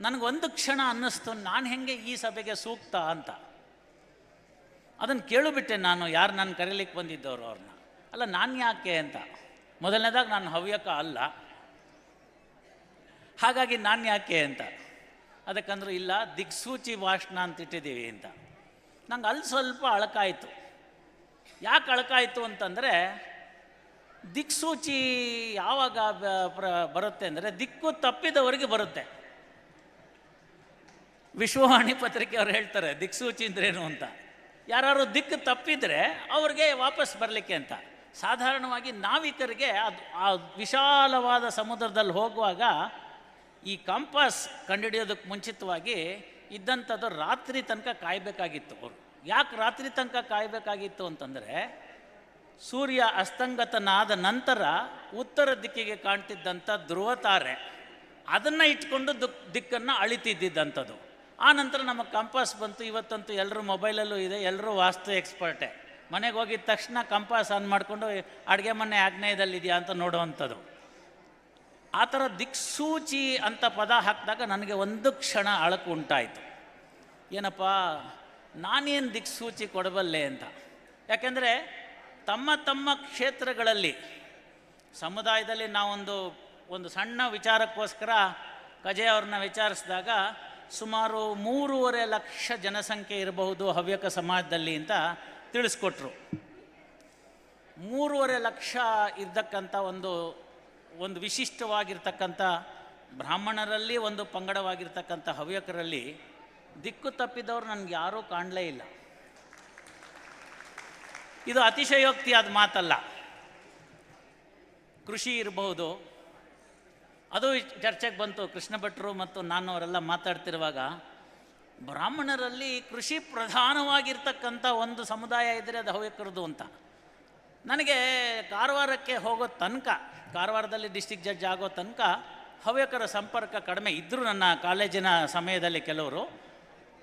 ನನಗೊಂದು ಕ್ಷಣ ಅನ್ನಿಸ್ತು, ನಾನು ಹೆಂಗೆ ಈ ಸಭೆಗೆ ಸೂಕ್ತ ಅಂತ. ಅದನ್ನು ಕೇಳಿಬಿಟ್ಟೆ ನಾನು, ಯಾರು ನಾನು ಕರೀಲಿಕ್ಕೆ ಬಂದಿದ್ದವರು ಅವ್ರನ್ನ ಅಲ್ಲ, ನಾನು ಯಾಕೆ ಅಂತ. ಮೊದಲನೇದಾಗಿ ನಾನು ಹವ್ಯಕ ಅಲ್ಲ. ಹಾಗಾಗಿ ನಾನು ಯಾಕೆ ಅಂತ. ಅದಕ್ಕಂದ್ರೆ, ಇಲ್ಲ, ದಿಕ್ಸೂಚಿ ಭಾಷಣ ಅಂತ ಇಟ್ಟಿದ್ದೀವಿ ಅಂತ. ನಂಗೆ ಅಲ್ಲಿ ಸ್ವಲ್ಪ ಅಳಕಾಯಿತು. ಯಾಕೆ ಅಳಕಾಯಿತು ಅಂತಂದರೆ, ದಿಕ್ಸೂಚಿ ಯಾವಾಗ ಬರುತ್ತೆ ಅಂದರೆ, ದಿಕ್ಕು ತಪ್ಪಿದವರಿಗೆ ಬರುತ್ತೆ. ವಿಶ್ವವಾಣಿ ಪತ್ರಿಕೆ ಅವ್ರು ಹೇಳ್ತಾರೆ, ದಿಕ್ಸೂಚಿ ಅಂದ್ರೇನು ಅಂತ. ಯಾರು ದಿಕ್ಕು ತಪ್ಪಿದರೆ ಅವ್ರಿಗೆ ವಾಪಸ್ ಬರಲಿಕ್ಕೆ ಅಂತ. ಸಾಧಾರಣವಾಗಿ ನಾವಿಕರಿಗೆ ಅದು, ಆ ವಿಶಾಲವಾದ ಸಮುದ್ರದಲ್ಲಿ ಹೋಗುವಾಗ ಈ ಕಂಪಾಸ್ ಕಂಡುಹಿಡಿಯೋದಕ್ಕೆ ಮುಂಚಿತವಾಗಿ ಇದ್ದಂಥದ್ದು ರಾತ್ರಿ ತನಕ ಕಾಯಬೇಕಾಗಿತ್ತು ಅವರು. ಯಾಕೆ ರಾತ್ರಿ ತನಕ ಕಾಯಬೇಕಾಗಿತ್ತು ಅಂತಂದರೆ, ಸೂರ್ಯ ಅಸ್ತಂಗತನಾದ ನಂತರ ಉತ್ತರ ದಿಕ್ಕಿಗೆ ಕಾಣ್ತಿದ್ದಂಥ ಧ್ರುವ ತಾರೆ ಅದನ್ನು ಇಟ್ಕೊಂಡು ದುಕ್ ದಿಕ್ಕನ್ನು ಅಳಿತಿದ್ದಿದ್ದಂಥದ್ದು. ಆ ನಂತರ ನಮ್ಮ ಕಂಪಾಸ್ ಬಂತು. ಇವತ್ತಂತೂ ಎಲ್ಲರೂ ಮೊಬೈಲಲ್ಲೂ ಇದೆ. ಎಲ್ಲರೂ ವಾಸ್ತು ಎಕ್ಸ್ಪರ್ಟೆ. ಮನೆಗೆ ಹೋಗಿದ ತಕ್ಷಣ ಕಂಪಾಸ್ ಆನ್ ಮಾಡಿಕೊಂಡು ಅಡುಗೆ ಮನೆ ಆಗ್ನೇಯದಲ್ಲಿದೆಯಾ ಅಂತ ನೋಡುವಂಥದ್ದು. ಆ ಥರ ದಿಕ್ಸೂಚಿ ಅಂತ ಪದ ಹಾಕಿದಾಗ ನನಗೆ ಒಂದು ಕ್ಷಣ ಅಳಕು ಉಂಟಾಯಿತು. ಏನಪ್ಪ, ನಾನೇನು ದಿಕ್ಸೂಚಿ ಕೊಡಬಲ್ಲೆ ಅಂತ. ಯಾಕೆಂದರೆ ತಮ್ಮ ತಮ್ಮ ಕ್ಷೇತ್ರಗಳಲ್ಲಿ, ಸಮುದಾಯದಲ್ಲಿ ನಾವೊಂದು, ಒಂದು ಸಣ್ಣ ವಿಚಾರಕ್ಕೋಸ್ಕರ ಕಜೆ ಅವ್ರನ್ನ ವಿಚಾರಿಸಿದಾಗ ಸುಮಾರು ಮೂರುವರೆ ಲಕ್ಷ ಜನಸಂಖ್ಯೆ ಇರಬಹುದು ಹವ್ಯಕ ಸಮಾಜದಲ್ಲಿ ಅಂತ ತಿಳಿಸ್ಕೊಟ್ರು. ಮೂರುವರೆ ಲಕ್ಷ ಇದ್ದಕ್ಕಂಥ ಒಂದು ಒಂದು ವಿಶಿಷ್ಟವಾಗಿರ್ತಕ್ಕಂಥ ಬ್ರಾಹ್ಮಣರಲ್ಲಿ ಒಂದು ಪಂಗಡವಾಗಿರ್ತಕ್ಕಂಥ ಹವ್ಯಕರಲ್ಲಿ ದಿಕ್ಕು ತಪ್ಪಿದವರು ನನಗೆ ಯಾರೂ ಕಾಣಲೇ ಇಲ್ಲ. ಇದು ಅತಿಶಯೋಕ್ತಿಯಾದ ಮಾತಲ್ಲ. ಕೃಷಿ ಇರಬಹುದು ಅದು ಚರ್ಚೆಗೆ ಬಂತು. ಕೃಷ್ಣ ಭಟ್ರು ಮತ್ತು ನಾನು ಅವರೆಲ್ಲ ಮಾತಾಡ್ತಿರುವಾಗ ಬ್ರಾಹ್ಮಣರಲ್ಲಿ ಕೃಷಿ ಪ್ರಧಾನವಾಗಿರ್ತಕ್ಕಂಥ ಒಂದು ಸಮುದಾಯ ಇದ್ದರೆ ಅದು ಹವ್ಯಕರದು ಅಂತ. ನನಗೆ ಕಾರವಾರಕ್ಕೆ ಹೋಗೋ ತನಕ, ಕಾರವಾರದಲ್ಲಿ ಡಿಸ್ಟಿಕ್ ಜಡ್ಜ್ ಆಗೋ ತನಕ ಹವ್ಯಕರ ಸಂಪರ್ಕ ಕಡಿಮೆ ಇದ್ದರು ನನ್ನ ಕಾಲೇಜಿನ ಸಮಯದಲ್ಲಿ ಕೆಲವರು.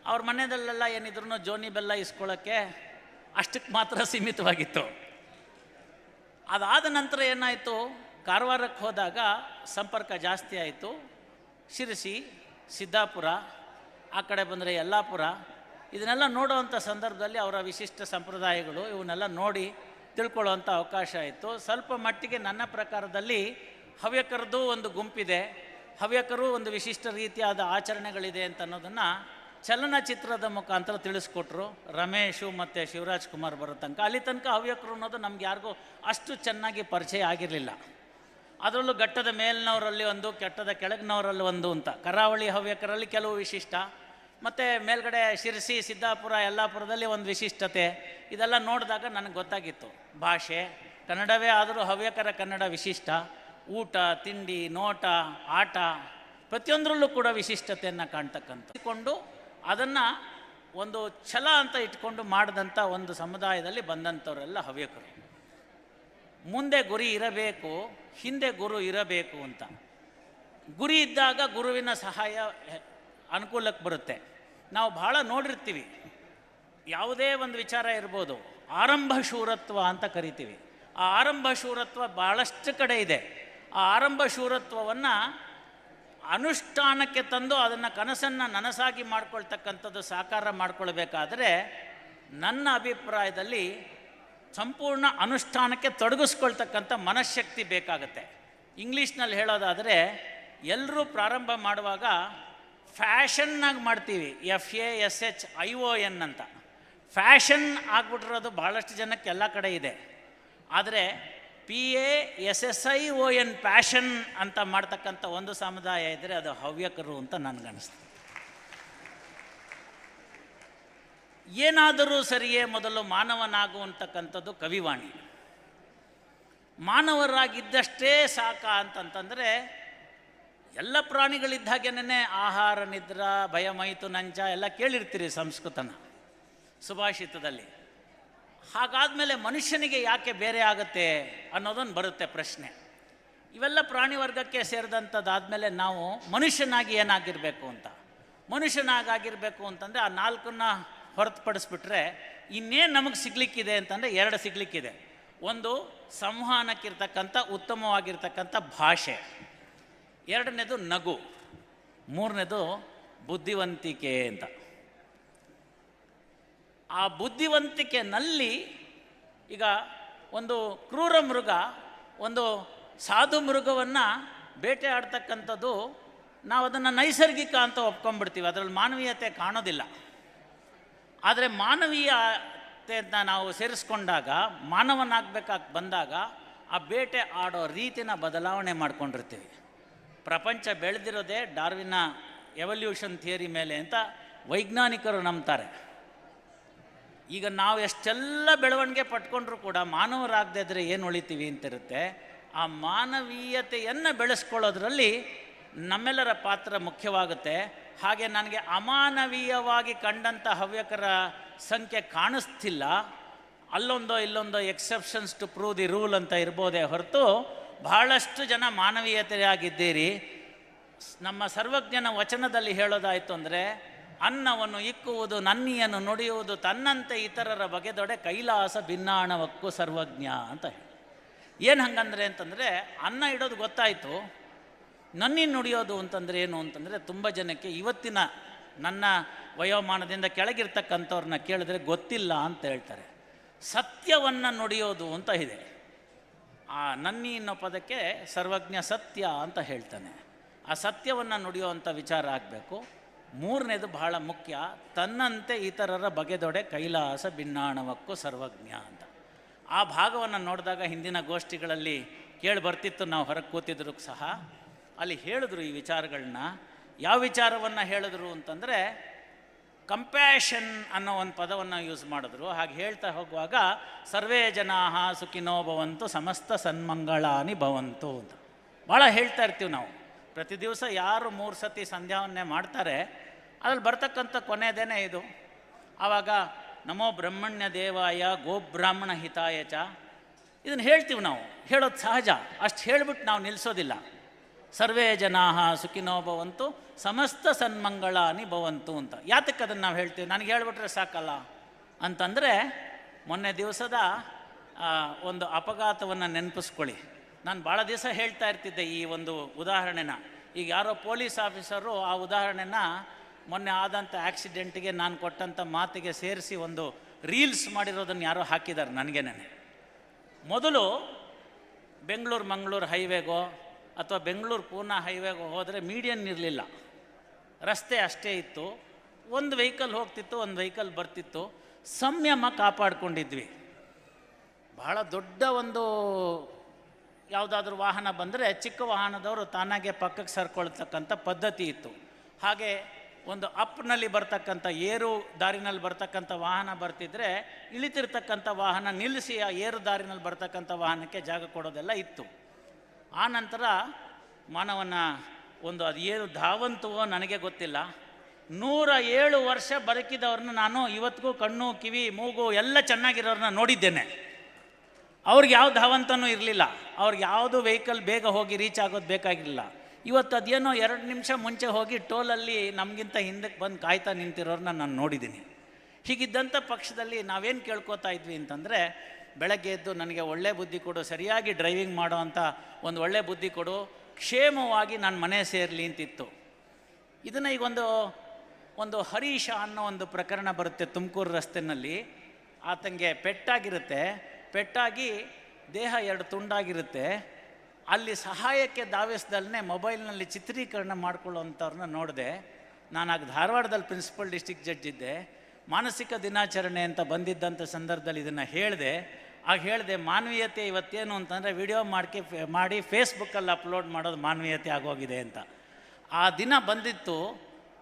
ಅವ್ರ ಮನೆಯಲ್ಲೆಲ್ಲ ಏನಿದ್ರು ಜೋನಿ ಬೆಲ್ಲ ಇಸ್ಕೊಳ್ಳೋಕ್ಕೆ ಅಷ್ಟಕ್ಕೆ ಮಾತ್ರ ಸೀಮಿತವಾಗಿತ್ತು. ಅದಾದ ನಂತರ ಏನಾಯಿತು? ಕಾರವಾರಕ್ಕೆ ಹೋದಾಗ ಸಂಪರ್ಕ ಜಾಸ್ತಿ ಆಯಿತು. ಶಿರಸಿ, ಸಿದ್ದಾಪುರ, ಆ ಕಡೆ ಬಂದರೆ ಯಲ್ಲಾಪುರ. ಇದನ್ನೆಲ್ಲ ನೋಡುವಂಥ ಸಂದರ್ಭದಲ್ಲಿ ಅವರ ವಿಶಿಷ್ಟ ಸಂಪ್ರದಾಯಗಳು ಇವನ್ನೆಲ್ಲ ನೋಡಿ ತಿಳ್ಕೊಳ್ಳುವಂಥ ಅವಕಾಶ ಆಯಿತು. ಸ್ವಲ್ಪ ಮಟ್ಟಿಗೆ ನನ್ನ ಪ್ರಕಾರದಲ್ಲಿ ಹವ್ಯಕರದ್ದು ಒಂದು ಗುಂಪಿದೆ. ಹವ್ಯಕರು ಒಂದು ವಿಶಿಷ್ಟ ರೀತಿಯಾದ ಆಚರಣೆಗಳಿದೆ ಅಂತ ಅನ್ನೋದನ್ನು ಚಲನಚಿತ್ರದ ಮುಖಾಂತರ ತಿಳಿಸ್ಕೊಟ್ರು. ರಮೇಶು ಮತ್ತು ಶಿವರಾಜ್ ಕುಮಾರ್ ಬರೋ ತನಕ. ಅಲ್ಲಿ ತನಕ ಹವ್ಯಕರು ಅನ್ನೋದು ನಮ್ಗೆ ಯಾರಿಗೂ ಅಷ್ಟು ಚೆನ್ನಾಗಿ ಪರಿಚಯ ಆಗಿರಲಿಲ್ಲ. ಅದರಲ್ಲೂ ಘಟ್ಟದ ಮೇಲಿನವರಲ್ಲಿ ಒಂದು, ಕೆಟ್ಟದ ಕೆಳಗಿನವರಲ್ಲಿ ಒಂದು ಅಂತ. ಕರಾವಳಿ ಹವ್ಯಕರಲ್ಲಿ ಕೆಲವು ವಿಶಿಷ್ಟ. ಮತ್ತು ಮೇಲ್ಗಡೆ ಶಿರಸಿ, ಸಿದ್ದಾಪುರ, ಯಲ್ಲಾಪುರದಲ್ಲಿ ಒಂದು ವಿಶಿಷ್ಟತೆ. ಇದೆಲ್ಲ ನೋಡಿದಾಗ ನನಗೆ ಗೊತ್ತಾಗಿತ್ತು. ಭಾಷೆ, ಕನ್ನಡವೇ ಆದರೂ ಹವ್ಯಕರ ಕನ್ನಡ ವಿಶಿಷ್ಟ. ಊಟ, ತಿಂಡಿ, ನೋಟ, ಆಟ, ಪ್ರತಿಯೊಂದರಲ್ಲೂ ಕೂಡ ವಿಶಿಷ್ಟತೆಯನ್ನು ಕಾಣ್ತಕ್ಕಂಥ ಇಟ್ಕೊಂಡು ಅದನ್ನು ಒಂದು ಛಲ ಅಂತ ಇಟ್ಕೊಂಡು ಮಾಡಿದಂಥ ಒಂದು ಸಮುದಾಯದಲ್ಲಿ ಬಂದಂಥವರೆಲ್ಲ ಹವ್ಯಕರು. ಮುಂದೆ ಗುರಿ ಇರಬೇಕು, ಹಿಂದೆ ಗುರು ಇರಬೇಕು ಅಂತ. ಗುರಿ ಇದ್ದಾಗ ಗುರುವಿನ ಸಹಾಯ ಅನುಕೂಲಕ್ಕೆ ಬರುತ್ತೆ. ನಾವು ಭಾಳ ನೋಡಿರ್ತೀವಿ. ಯಾವುದೇ ಒಂದು ವಿಚಾರ ಇರ್ಬೋದು. ಆರಂಭ ಶೂರತ್ವ ಅಂತ ಕರಿತೀವಿ. ಆ ಆರಂಭ ಶೂರತ್ವ ಭಾಳಷ್ಟು ಕಡೆ ಇದೆ. ಆ ಆರಂಭ ಶೂರತ್ವವನ್ನು ಅನುಷ್ಠಾನಕ್ಕೆ ತಂದು ಅದನ್ನು ಕನಸನ್ನು ನನಸಾಗಿ ಮಾಡ್ಕೊಳ್ತಕ್ಕಂಥದ್ದು ಸಾಕಾರ ಮಾಡ್ಕೊಳ್ಬೇಕಾದ್ರೆ ನನ್ನ ಅಭಿಪ್ರಾಯದಲ್ಲಿ ಸಂಪೂರ್ಣ ಅನುಷ್ಠಾನಕ್ಕೆ ತೊಡಗಿಸ್ಕೊಳ್ತಕ್ಕಂಥ ಮನಃಶಕ್ತಿ ಬೇಕಾಗುತ್ತೆ. ಇಂಗ್ಲೀಷ್ನಲ್ಲಿ ಹೇಳೋದಾದರೆ ಎಲ್ಲರೂ ಪ್ರಾರಂಭ ಮಾಡುವಾಗ ಫ್ಯಾಷನ್ನಾಗಿ ಮಾಡ್ತೀವಿ. F A S H I O N ಅಂತ. ಫ್ಯಾಷನ್ ಆಗ್ಬಿಟ್ಟಿರೋದು ಭಾಳಷ್ಟು ಜನಕ್ಕೆ ಎಲ್ಲ ಕಡೆ ಇದೆ. ಆದರೆ P A S S I O N passion ಅಂತ ಮಾಡ್ತಕ್ಕಂಥ ಒಂದು ಸಮುದಾಯ ಇದ್ದರೆ ಅದು ಹವ್ಯಕರು ಅಂತ ನನಗನ್ನಿಸ್ತು ಏನಾದರೂ ಸರಿಯೇ ಮೊದಲು ಮಾನವನಾಗುವಂತಕ್ಕಂಥದ್ದು ಕವಿವಾಣಿ. ಮಾನವರಾಗಿದ್ದಷ್ಟೇ ಸಾಕ ಅಂತಂತಂದರೆ, ಎಲ್ಲ ಪ್ರಾಣಿಗಳಿದ್ದ ಹಾಗೇನೇ ಆಹಾರ, ನಿದ್ರಾ ಭಯಮೈತು ನಂಜ ಎಲ್ಲ ಕೇಳಿರ್ತೀರಿ ಸಂಸ್ಕೃತನ ಸುಭಾಷಿತದಲ್ಲಿ. ಹಾಗಾದಮೇಲೆ ಮನುಷ್ಯನಿಗೆ ಯಾಕೆ ಬೇರೆ ಆಗುತ್ತೆ ಅನ್ನೋದೊಂದು ಬರುತ್ತೆ ಪ್ರಶ್ನೆ. ಇವೆಲ್ಲ ಪ್ರಾಣಿ ವರ್ಗಕ್ಕೆ ಸೇರಿದಂಥದ್ದಾದಮೇಲೆ ನಾವು ಮನುಷ್ಯನಾಗಿ ಏನಾಗಿರಬೇಕು ಅಂತ. ಮನುಷ್ಯನಾಗಿರಬೇಕು ಅಂತಂದರೆ ಆ ನಾಲ್ಕನ್ನ ಹೊರತುಪಡಿಸ್ಬಿಟ್ರೆ ಇನ್ನೇನು ನಮಗೆ ಸಿಗ್ಲಿಕ್ಕಿದೆ ಅಂತಂದರೆ ಎರಡು ಸಿಗ್ಲಿಕ್ಕಿದೆ. ಒಂದು ಸಂವಹನಕ್ಕಿರ್ತಕ್ಕಂಥ, ಉತ್ತಮವಾಗಿರ್ತಕ್ಕಂಥ ಭಾಷೆ. ಎರಡನೇದು ನಗು. ಮೂರನೇದು ಬುದ್ಧಿವಂತಿಕೆ ಅಂತ. ಆ ಬುದ್ಧಿವಂತಿಕೆನಲ್ಲಿ ಈಗ ಒಂದು ಕ್ರೂರ ಮೃಗ, ಒಂದು ಸಾಧು ಮೃಗವನ್ನು ಬೇಟೆ ಆಡ್ತಕ್ಕಂಥದ್ದು ನಾವು ಅದನ್ನು ನೈಸರ್ಗಿಕ ಅಂತ ಒಪ್ಕೊಂಡ್ಬಿಡ್ತೀವಿ. ಅದರಲ್ಲಿ ಮಾನವೀಯತೆ ಕಾಣೋದಿಲ್ಲ. ಆದರೆ ಮಾನವೀಯತೆಯನ್ನು ನಾವು ಸೇರಿಸ್ಕೊಂಡಾಗ, ಮಾನವನಾಗಬೇಕಾಗಿ ಬಂದಾಗ, ಆ ಬೇಟೆ ಆಡೋ ರೀತಿನ ಬದಲಾವಣೆ ಮಾಡ್ಕೊಂಡಿರ್ತೀವಿ. ಪ್ರಪಂಚ ಬೆಳೆದಿರೋದೇ ಡಾರ್ವಿನ ಎವಲ್ಯೂಷನ್ ಥಿಯರಿ ಮೇಲೆ ಅಂತ ವೈಜ್ಞಾನಿಕರು ನಂಬ್ತಾರೆ. ಈಗ ನಾವು ಎಷ್ಟೆಲ್ಲ ಬೆಳವಣಿಗೆ ಪಟ್ಕೊಂಡ್ರೂ ಕೂಡ ಮಾನವರಾಗದೇ ಇದ್ರೆ ಏನು ಉಳಿತೀವಿ ಅಂತಿರುತ್ತೆ, ಆ ಮಾನವೀಯತೆಯನ್ನು ಬೆಳೆಸ್ಕೊಳ್ಳೋದ್ರಲ್ಲಿ ನಮ್ಮೆಲ್ಲರ ಪಾತ್ರ ಮುಖ್ಯವಾಗುತ್ತೆ. ಹಾಗೆ ನನಗೆ ಅಮಾನವೀಯವಾಗಿ ಕಂಡಂಥ ಹವ್ಯಕರ ಸಂಖ್ಯೆ ಕಾಣಿಸ್ತಿಲ್ಲ. ಅಲ್ಲೊಂದೋ ಇಲ್ಲೊಂದೋ exceptions to prove the rule ಅಂತ ಇರ್ಬೋದೇ ಹೊರತು ಬಹಳಷ್ಟು ಜನ ಮಾನವೀಯತೆಯಾಗಿದ್ದೀರಿ. ನಮ್ಮ ಸರ್ವಜ್ಞನ ವಚನದಲ್ಲಿ ಹೇಳೋದಾಯಿತು ಅಂದರೆ, ಅನ್ನವನ್ನು ಇಕ್ಕುವುದು, ನನ್ನಿಯನ್ನು ನುಡಿಯುವುದು, ತನ್ನಂತೆ ಇತರರ ಬಗೆದೊಡೆ ಕೈಲಾಸ ಭಿನ್ನಾಣವಕ್ಕೂ ಸರ್ವಜ್ಞ ಅಂತ ಹೇಳಿ. ಏನು ಹಂಗಂದ್ರೆ ಅಂತಂದರೆ, ಅನ್ನ ಇಡೋದು ಗೊತ್ತಾಯಿತು. ನನ್ನಿ ನುಡಿಯೋದು ಅಂತಂದರೆ ಏನು ಅಂತಂದರೆ ತುಂಬ ಜನಕ್ಕೆ ಇವತ್ತಿನ ನನ್ನ ವಯೋಮಾನದಿಂದ ಕೆಳಗಿರ್ತಕ್ಕಂಥವ್ರನ್ನ ಕೇಳಿದ್ರೆ ಗೊತ್ತಿಲ್ಲ ಅಂತ ಹೇಳ್ತಾರೆ. ಸತ್ಯವನ್ನು ನುಡಿಯೋದು ಅಂತ ಇದೆ. ಆ ನನ್ನಿ ಅನ್ನೋ ಪದಕ್ಕೆ ಸರ್ವಜ್ಞ ಸತ್ಯ ಅಂತ ಹೇಳ್ತಾನೆ. ಆ ಸತ್ಯವನ್ನು ನುಡಿಯುವಂಥ ವಿಚಾರ ಆಗಬೇಕು. ಮೂರನೇದು ಬಹಳ ಮುಖ್ಯ, ತನ್ನಂತೆ ಇತರರ ಬಗೆದೊಡೆ ಕೈಲಾಸ ಭಿನ್ನಾಣವಕ್ಕೂ ಸರ್ವಜ್ಞ ಅಂತ. ಆ ಭಾಗವನ್ನು ನೋಡಿದಾಗ ಹಿಂದಿನ ಗೋಷ್ಠಿಗಳಲ್ಲಿ ಕೇಳಿ ಬರ್ತಿತ್ತು, ನಾವು ಹೊರಗೆ ಕೂತಿದ್ರು ಸಹ. ಅಲ್ಲಿ ಹೇಳಿದ್ರು ಈ ವಿಚಾರಗಳನ್ನ ಯಾವ ವಿಚಾರವನ್ನು ಹೇಳಿದ್ರು ಅಂತಂದರೆ ಕಂಪ್ಯಾಷನ್ ಅನ್ನೋ ಒಂದು ಪದವನ್ನು ಯೂಸ್ ಮಾಡಿದ್ರು. ಹಾಗೆ ಹೇಳ್ತಾ ಹೋಗುವಾಗ, ಸರ್ವೇ ಜನಾ ಸುಖಿನೋ ಭವಂತು ಸಮಸ್ತ ಸನ್ಮಂಗಳಾನಿ ಭವಂತು ಅಂತ. ಭಾಳ ಹೇಳ್ತಾ ಇರ್ತೀವಿ ನಾವು. ಪ್ರತಿ ದಿವಸ ಯಾರು ಮೂರು ಸತಿ ಸಂಧ್ಯಾವನ್ನೇ ಮಾಡ್ತಾರೆ, ಅದ್ರಲ್ಲಿ ಬರ್ತಕ್ಕಂಥ ಕೊನೆಯದೇನೆ ಇದು. ಆವಾಗ, ನಮೋ ಬ್ರಹ್ಮಣ್ಯ ದೇವಾಯ ಗೋಬ್ರಾಹ್ಮಣ ಹಿತಾಯ ಚ ಇದನ್ನು ಹೇಳ್ತೀವಿ ನಾವು. ಹೇಳೋದು ಸಹಜ. ಅಷ್ಟು ಹೇಳಿಬಿಟ್ಟು ನಾವು ನಿಲ್ಲಿಸೋದಿಲ್ಲ ಸರ್ವೇ ಜನಾ ಸುಖಿನೋ ಭವಂತು, ಸಮಸ್ತ ಸನ್ಮಂಗಳಾನಿ ಭವಂತು ಅಂತ. ಯಾತಕ್ಕೆ ಅದನ್ನು ನಾವು ಹೇಳ್ತೀವಿ? ನನಗೆ ಹೇಳ್ಬಿಟ್ರೆ ಸಾಕಲ್ಲ. ಅಂತಂದರೆ, ಮೊನ್ನೆ ದಿವಸದ ಒಂದು ಅಪಘಾತವನ್ನು ನೆನಪಿಸ್ಕೊಳ್ಳಿ. ನಾನು ಭಾಳ ದಿವಸ ಹೇಳ್ತಾ ಇರ್ತಿದ್ದೆ ಈ ಒಂದು ಉದಾಹರಣೆನ. ಈಗ ಯಾರೋ ಪೊಲೀಸ್ ಆಫೀಸರು ಆ ಉದಾಹರಣೆನ ಮೊನ್ನೆ ಆದಂಥ ಆ್ಯಕ್ಸಿಡೆಂಟಿಗೆ ನಾನು ಕೊಟ್ಟಂಥ ಮಾತಿಗೆ ಸೇರಿಸಿ ಒಂದು ರೀಲ್ಸ್ ಮಾಡಿರೋದನ್ನು ಯಾರೋ ಹಾಕಿದ್ದಾರೆ ನನಗೇನೆ. ಮೊದಲು ಬೆಂಗಳೂರು ಮಂಗಳೂರು ಹೈವೇಗೋ ಅಥವಾ ಬೆಂಗಳೂರು ಪೂರ್ಣ ಹೈವೇಗೆ ಹೋದರೆ ಮೀಡಿಯನ್ ಇರಲಿಲ್ಲ. ರಸ್ತೆ ಅಷ್ಟೇ ಇತ್ತು. ಒಂದು ವೆಹಿಕಲ್ ಹೋಗ್ತಿತ್ತು, ಒಂದು ವೆಹಿಕಲ್ ಬರ್ತಿತ್ತು. ಸಂಯಮ ಕಾಪಾಡಿಕೊಂಡಿದ್ವಿ. ಬಹಳ ದೊಡ್ಡ ಒಂದು ಯಾವುದಾದ್ರೂ ವಾಹನ ಬಂದರೆ ಚಿಕ್ಕ ವಾಹನದವರು ತಾನಾಗೆ ಪಕ್ಕಕ್ಕೆ ಸರ್ಕೊಳ್ತಕ್ಕಂಥ ಪದ್ಧತಿ ಇತ್ತು. ಹಾಗೆ ಒಂದು ಅಪ್ನಲ್ಲಿ ಬರ್ತಕ್ಕಂಥ ಏರು ದಾರಿನಲ್ಲಿ ಬರ್ತಕ್ಕಂಥ ವಾಹನ ಬರ್ತಿದ್ರೆ ಇಳಿತಿರ್ತಕ್ಕಂಥ ವಾಹನ ನಿಲ್ಲಿಸಿ ಆ ಏರು ದಾರಿನಲ್ಲಿ ಬರ್ತಕ್ಕಂಥ ವಾಹನಕ್ಕೆ ಜಾಗ ಕೊಡೋದೆಲ್ಲ ಇತ್ತು. ಆ ನಂತರ ಮಾನವನ ಒಂದು ಅದು ಧಾವಂತವೋ ನನಗೆ ಗೊತ್ತಿಲ್ಲ. ನೂರ ಏಳು ವರ್ಷ ಬದುಕಿದವ್ರನ್ನ ನಾನು ಇವತ್ತಿಗೂ ಕಣ್ಣು, ಕಿವಿ, ಮೂಗು ಎಲ್ಲ ಚೆನ್ನಾಗಿರೋರನ್ನ ನೋಡಿದ್ದೇನೆ. ಅವ್ರಿಗೆ ಯಾವ ಧಾವಂತನೂ ಇರಲಿಲ್ಲ. ಅವ್ರಿಗೆ ಯಾವುದು ವೆಹಿಕಲ್ ಬೇಗ ಹೋಗಿ ರೀಚ್ ಆಗೋದು ಬೇಕಾಗಿರಲಿಲ್ಲ. ಇವತ್ತು ಅದೇನೋ ಎರಡು ನಿಮಿಷ ಮುಂಚೆ ಹೋಗಿ ಟೋಲಲ್ಲಿ ನಮಗಿಂತ ಹಿಂದಕ್ಕೆ ಬಂದು ಕಾಯ್ತಾ ನಿಂತಿರೋರನ್ನ ನಾನು ನೋಡಿದ್ದೀನಿ. ಹೀಗಿದ್ದಂಥ ಪಕ್ಷದಲ್ಲಿ ನಾವೇನು ಕೇಳ್ಕೊತಾ ಇದ್ವಿ ಅಂತಂದರೆ ಬೆಳಗ್ಗೆ ಎದ್ದು ನನಗೆ ಒಳ್ಳೆ ಬುದ್ಧಿ ಕೊಡು, ಸರಿಯಾಗಿ ಡ್ರೈವಿಂಗ್ ಮಾಡೋ ಅಂತ ಒಂದು ಒಳ್ಳೆ ಬುದ್ಧಿ ಕೊಡು, ಕ್ಷೇಮವಾಗಿ ನಾನು ಮನೆ ಸೇರಲಿ ಅಂತಿತ್ತು. ಇದನ್ನು ಈಗ ಒಂದು ಒಂದು ಹರೀಶ ಅನ್ನೋ ಒಂದು ಪ್ರಕರಣ ಬರುತ್ತೆ ತುಮಕೂರು ರಸ್ತೆನಲ್ಲಿ. ಆತಂಗೆ ಪೆಟ್ಟಾಗಿರುತ್ತೆ. ಪೆಟ್ಟಾಗಿ ದೇಹ ಎರಡು ತುಂಡಾಗಿರುತ್ತೆ. ಅಲ್ಲಿ ಸಹಾಯಕ್ಕೆ ಧಾವಿಸ್ದಲ್ಲೇ ಮೊಬೈಲ್ನಲ್ಲಿ ಚಿತ್ರೀಕರಣ ಮಾಡ್ಕೊಳ್ಳೋ ಅಂಥವ್ರನ್ನ ನೋಡಿದೆ. ನಾನು ಆಗ ಧಾರವಾಡದಲ್ಲಿ ಪ್ರಿನ್ಸಿಪಲ್ ಡಿಸ್ಟಿಕ್ ಜಡ್ಜ್ ಇದ್ದೆ. ಮಾನಸಿಕ ದಿನಾಚರಣೆ ಅಂತ ಬಂದಿದ್ದಂಥ ಸಂದರ್ಭದಲ್ಲಿ ಇದನ್ನು ಹೇಳಿದೆ. ಆಗ ಹೇಳಿದೆ, ಮಾನವೀಯತೆ ಇವತ್ತೇನು ಅಂತಂದರೆ ವಿಡಿಯೋ ಮಾಡ್ಕೆ, ಮಾಡಿ ಫೇಸ್ಬುಕ್ಕಲ್ಲಿ ಅಪ್ಲೋಡ್ ಮಾಡೋದು ಮಾನವೀಯತೆ ಆಗೋಗಿದೆ ಅಂತ. ಆ ದಿನ ಬಂದಿತ್ತು,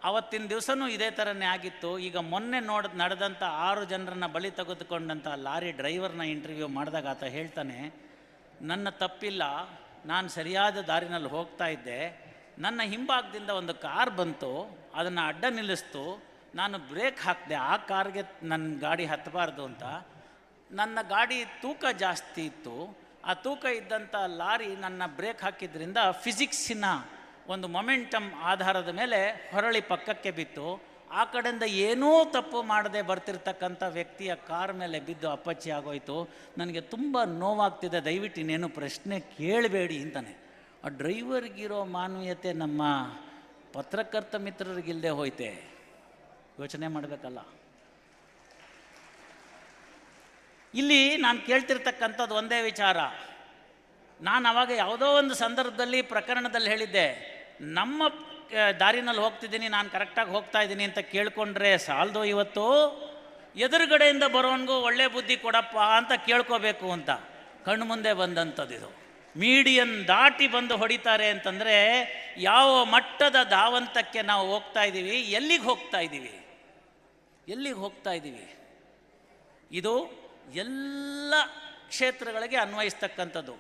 ಅವತ್ತಿನ ದಿವಸನೂ ಇದೇ ಥರನೇ ಆಗಿತ್ತು. ಈಗ ಮೊನ್ನೆ ನೋಡ್ ನಡೆದಂಥ ಆರು ಜನರನ್ನ ಬಲಿ ತೆಗೆದುಕೊಂಡಂಥ ಲಾರಿ ಡ್ರೈವರ್ನ ಇಂಟರ್ವ್ಯೂ ಮಾಡಿದಾಗ ಆತ ಹೇಳ್ತಾನೆ, ನನ್ನ ತಪ್ಪಿಲ್ಲ, ನಾನು ಸರಿಯಾದ ದಾರಿನಲ್ಲಿ ಹೋಗ್ತಾ ಇದ್ದೆ. ನನ್ನ ಹಿಂಭಾಗದಿಂದ ಒಂದು ಕಾರ್ ಬಂತು, ಅದನ್ನು ಅಡ್ಡ ನಿಲ್ಲಿಸ್ತು. ನಾನು ಬ್ರೇಕ್ ಹಾಕಿದೆ, ಆ ಕಾರ್ಗೆ ನನ್ನ ಗಾಡಿ ಹತ್ತಬಾರ್ದು ಅಂತ. ನನ್ನ ಗಾಡಿ ತೂಕ ಜಾಸ್ತಿ ಇತ್ತು. ಆ ತೂಕ ಇದ್ದಂಥ ಲಾರಿ ನನ್ನ ಬ್ರೇಕ್ ಹಾಕಿದ್ರಿಂದ ಫಿಸಿಕ್ಸಿನ ಒಂದು ಮೊಮೆಂಟಮ್ ಆಧಾರದ ಮೇಲೆ ಹೊರಳಿ ಪಕ್ಕಕ್ಕೆ ಬಿತ್ತು. ಆ ಕಡೆಯಿಂದ ಏನೂ ತಪ್ಪು ಮಾಡದೆ ಬರ್ತಿರ್ತಕ್ಕಂಥ ವ್ಯಕ್ತಿಯ ಕಾರ್ ಮೇಲೆ ಬಿದ್ದು ಅಪ್ಪಚ್ಚಿ ಆಗೋಯ್ತು. ನನಗೆ ತುಂಬ ನೋವಾಗ್ತಿದೆ. ದಯವಿಟ್ಟು ಇನ್ನೇನು ಪ್ರಶ್ನೆ ಕೇಳಬೇಡಿ ಅಂತಾನೆ. ಆ ಡ್ರೈವರ್ಗಿರೋ ಮಾನವೀಯತೆ ನಮ್ಮ ಪತ್ರಕರ್ತ ಮಿತ್ರರಿಗಿಲ್ಲದೆ ಹೋಯ್ತೆ? ಯೋಚನೆ ಮಾಡಬೇಕಲ್ಲ. ಇಲ್ಲಿ ನಾನು ಕೇಳ್ತಿರ್ತಕ್ಕಂಥದ್ದು ಒಂದೇ ವಿಚಾರ. ನಾನು ಅವಾಗ ಯಾವುದೋ ಒಂದು ಸಂದರ್ಭದಲ್ಲಿ ಪ್ರಕರಣದಲ್ಲಿ ಹೇಳಿದ್ದೆ, ನಮ್ಮ ದಾರಿನಲ್ಲಿ ಹೋಗ್ತಿದ್ದೀನಿ, ನಾನು ಕರೆಕ್ಟಾಗಿ ಹೋಗ್ತಾ ಇದ್ದೀನಿ ಅಂತ ಕೇಳ್ಕೊಂಡ್ರೆ ಸಾಲದು ಇವತ್ತು? ಎದುರುಗಡೆಯಿಂದ ಬರೋನ್ಗೂ ಒಳ್ಳೆ ಬುದ್ಧಿ ಕೊಡಪ್ಪ ಅಂತ ಕೇಳ್ಕೋಬೇಕು ಅಂತ. ಕಣ್ಣು ಮುಂದೆ ಬಂದಂಥದ್ದು ಇದು. ಮೀಡಿಯನ್ ದಾಟಿ ಬಂದು ಹೊಡಿತಾರೆ ಅಂತಂದರೆ ಯಾವ ಮಟ್ಟದ ಧಾವಂತಕ್ಕೆ ನಾವು ಹೋಗ್ತಾ ಇದ್ದೀವಿ ಎಲ್ಲಿಗೆ ಹೋಗ್ತಾ ಇದ್ದೀವಿ ಎಲ್ಲಿಗೆ ಹೋಗ್ತಾ ಇದ್ದೀವಿ ಇದು ಎಲ್ಲ ಕ್ಷೇತ್ರಗಳಿಗೆ ಅನ್ವಯಿಸ್ತಕ್ಕಂಥದ್ದು.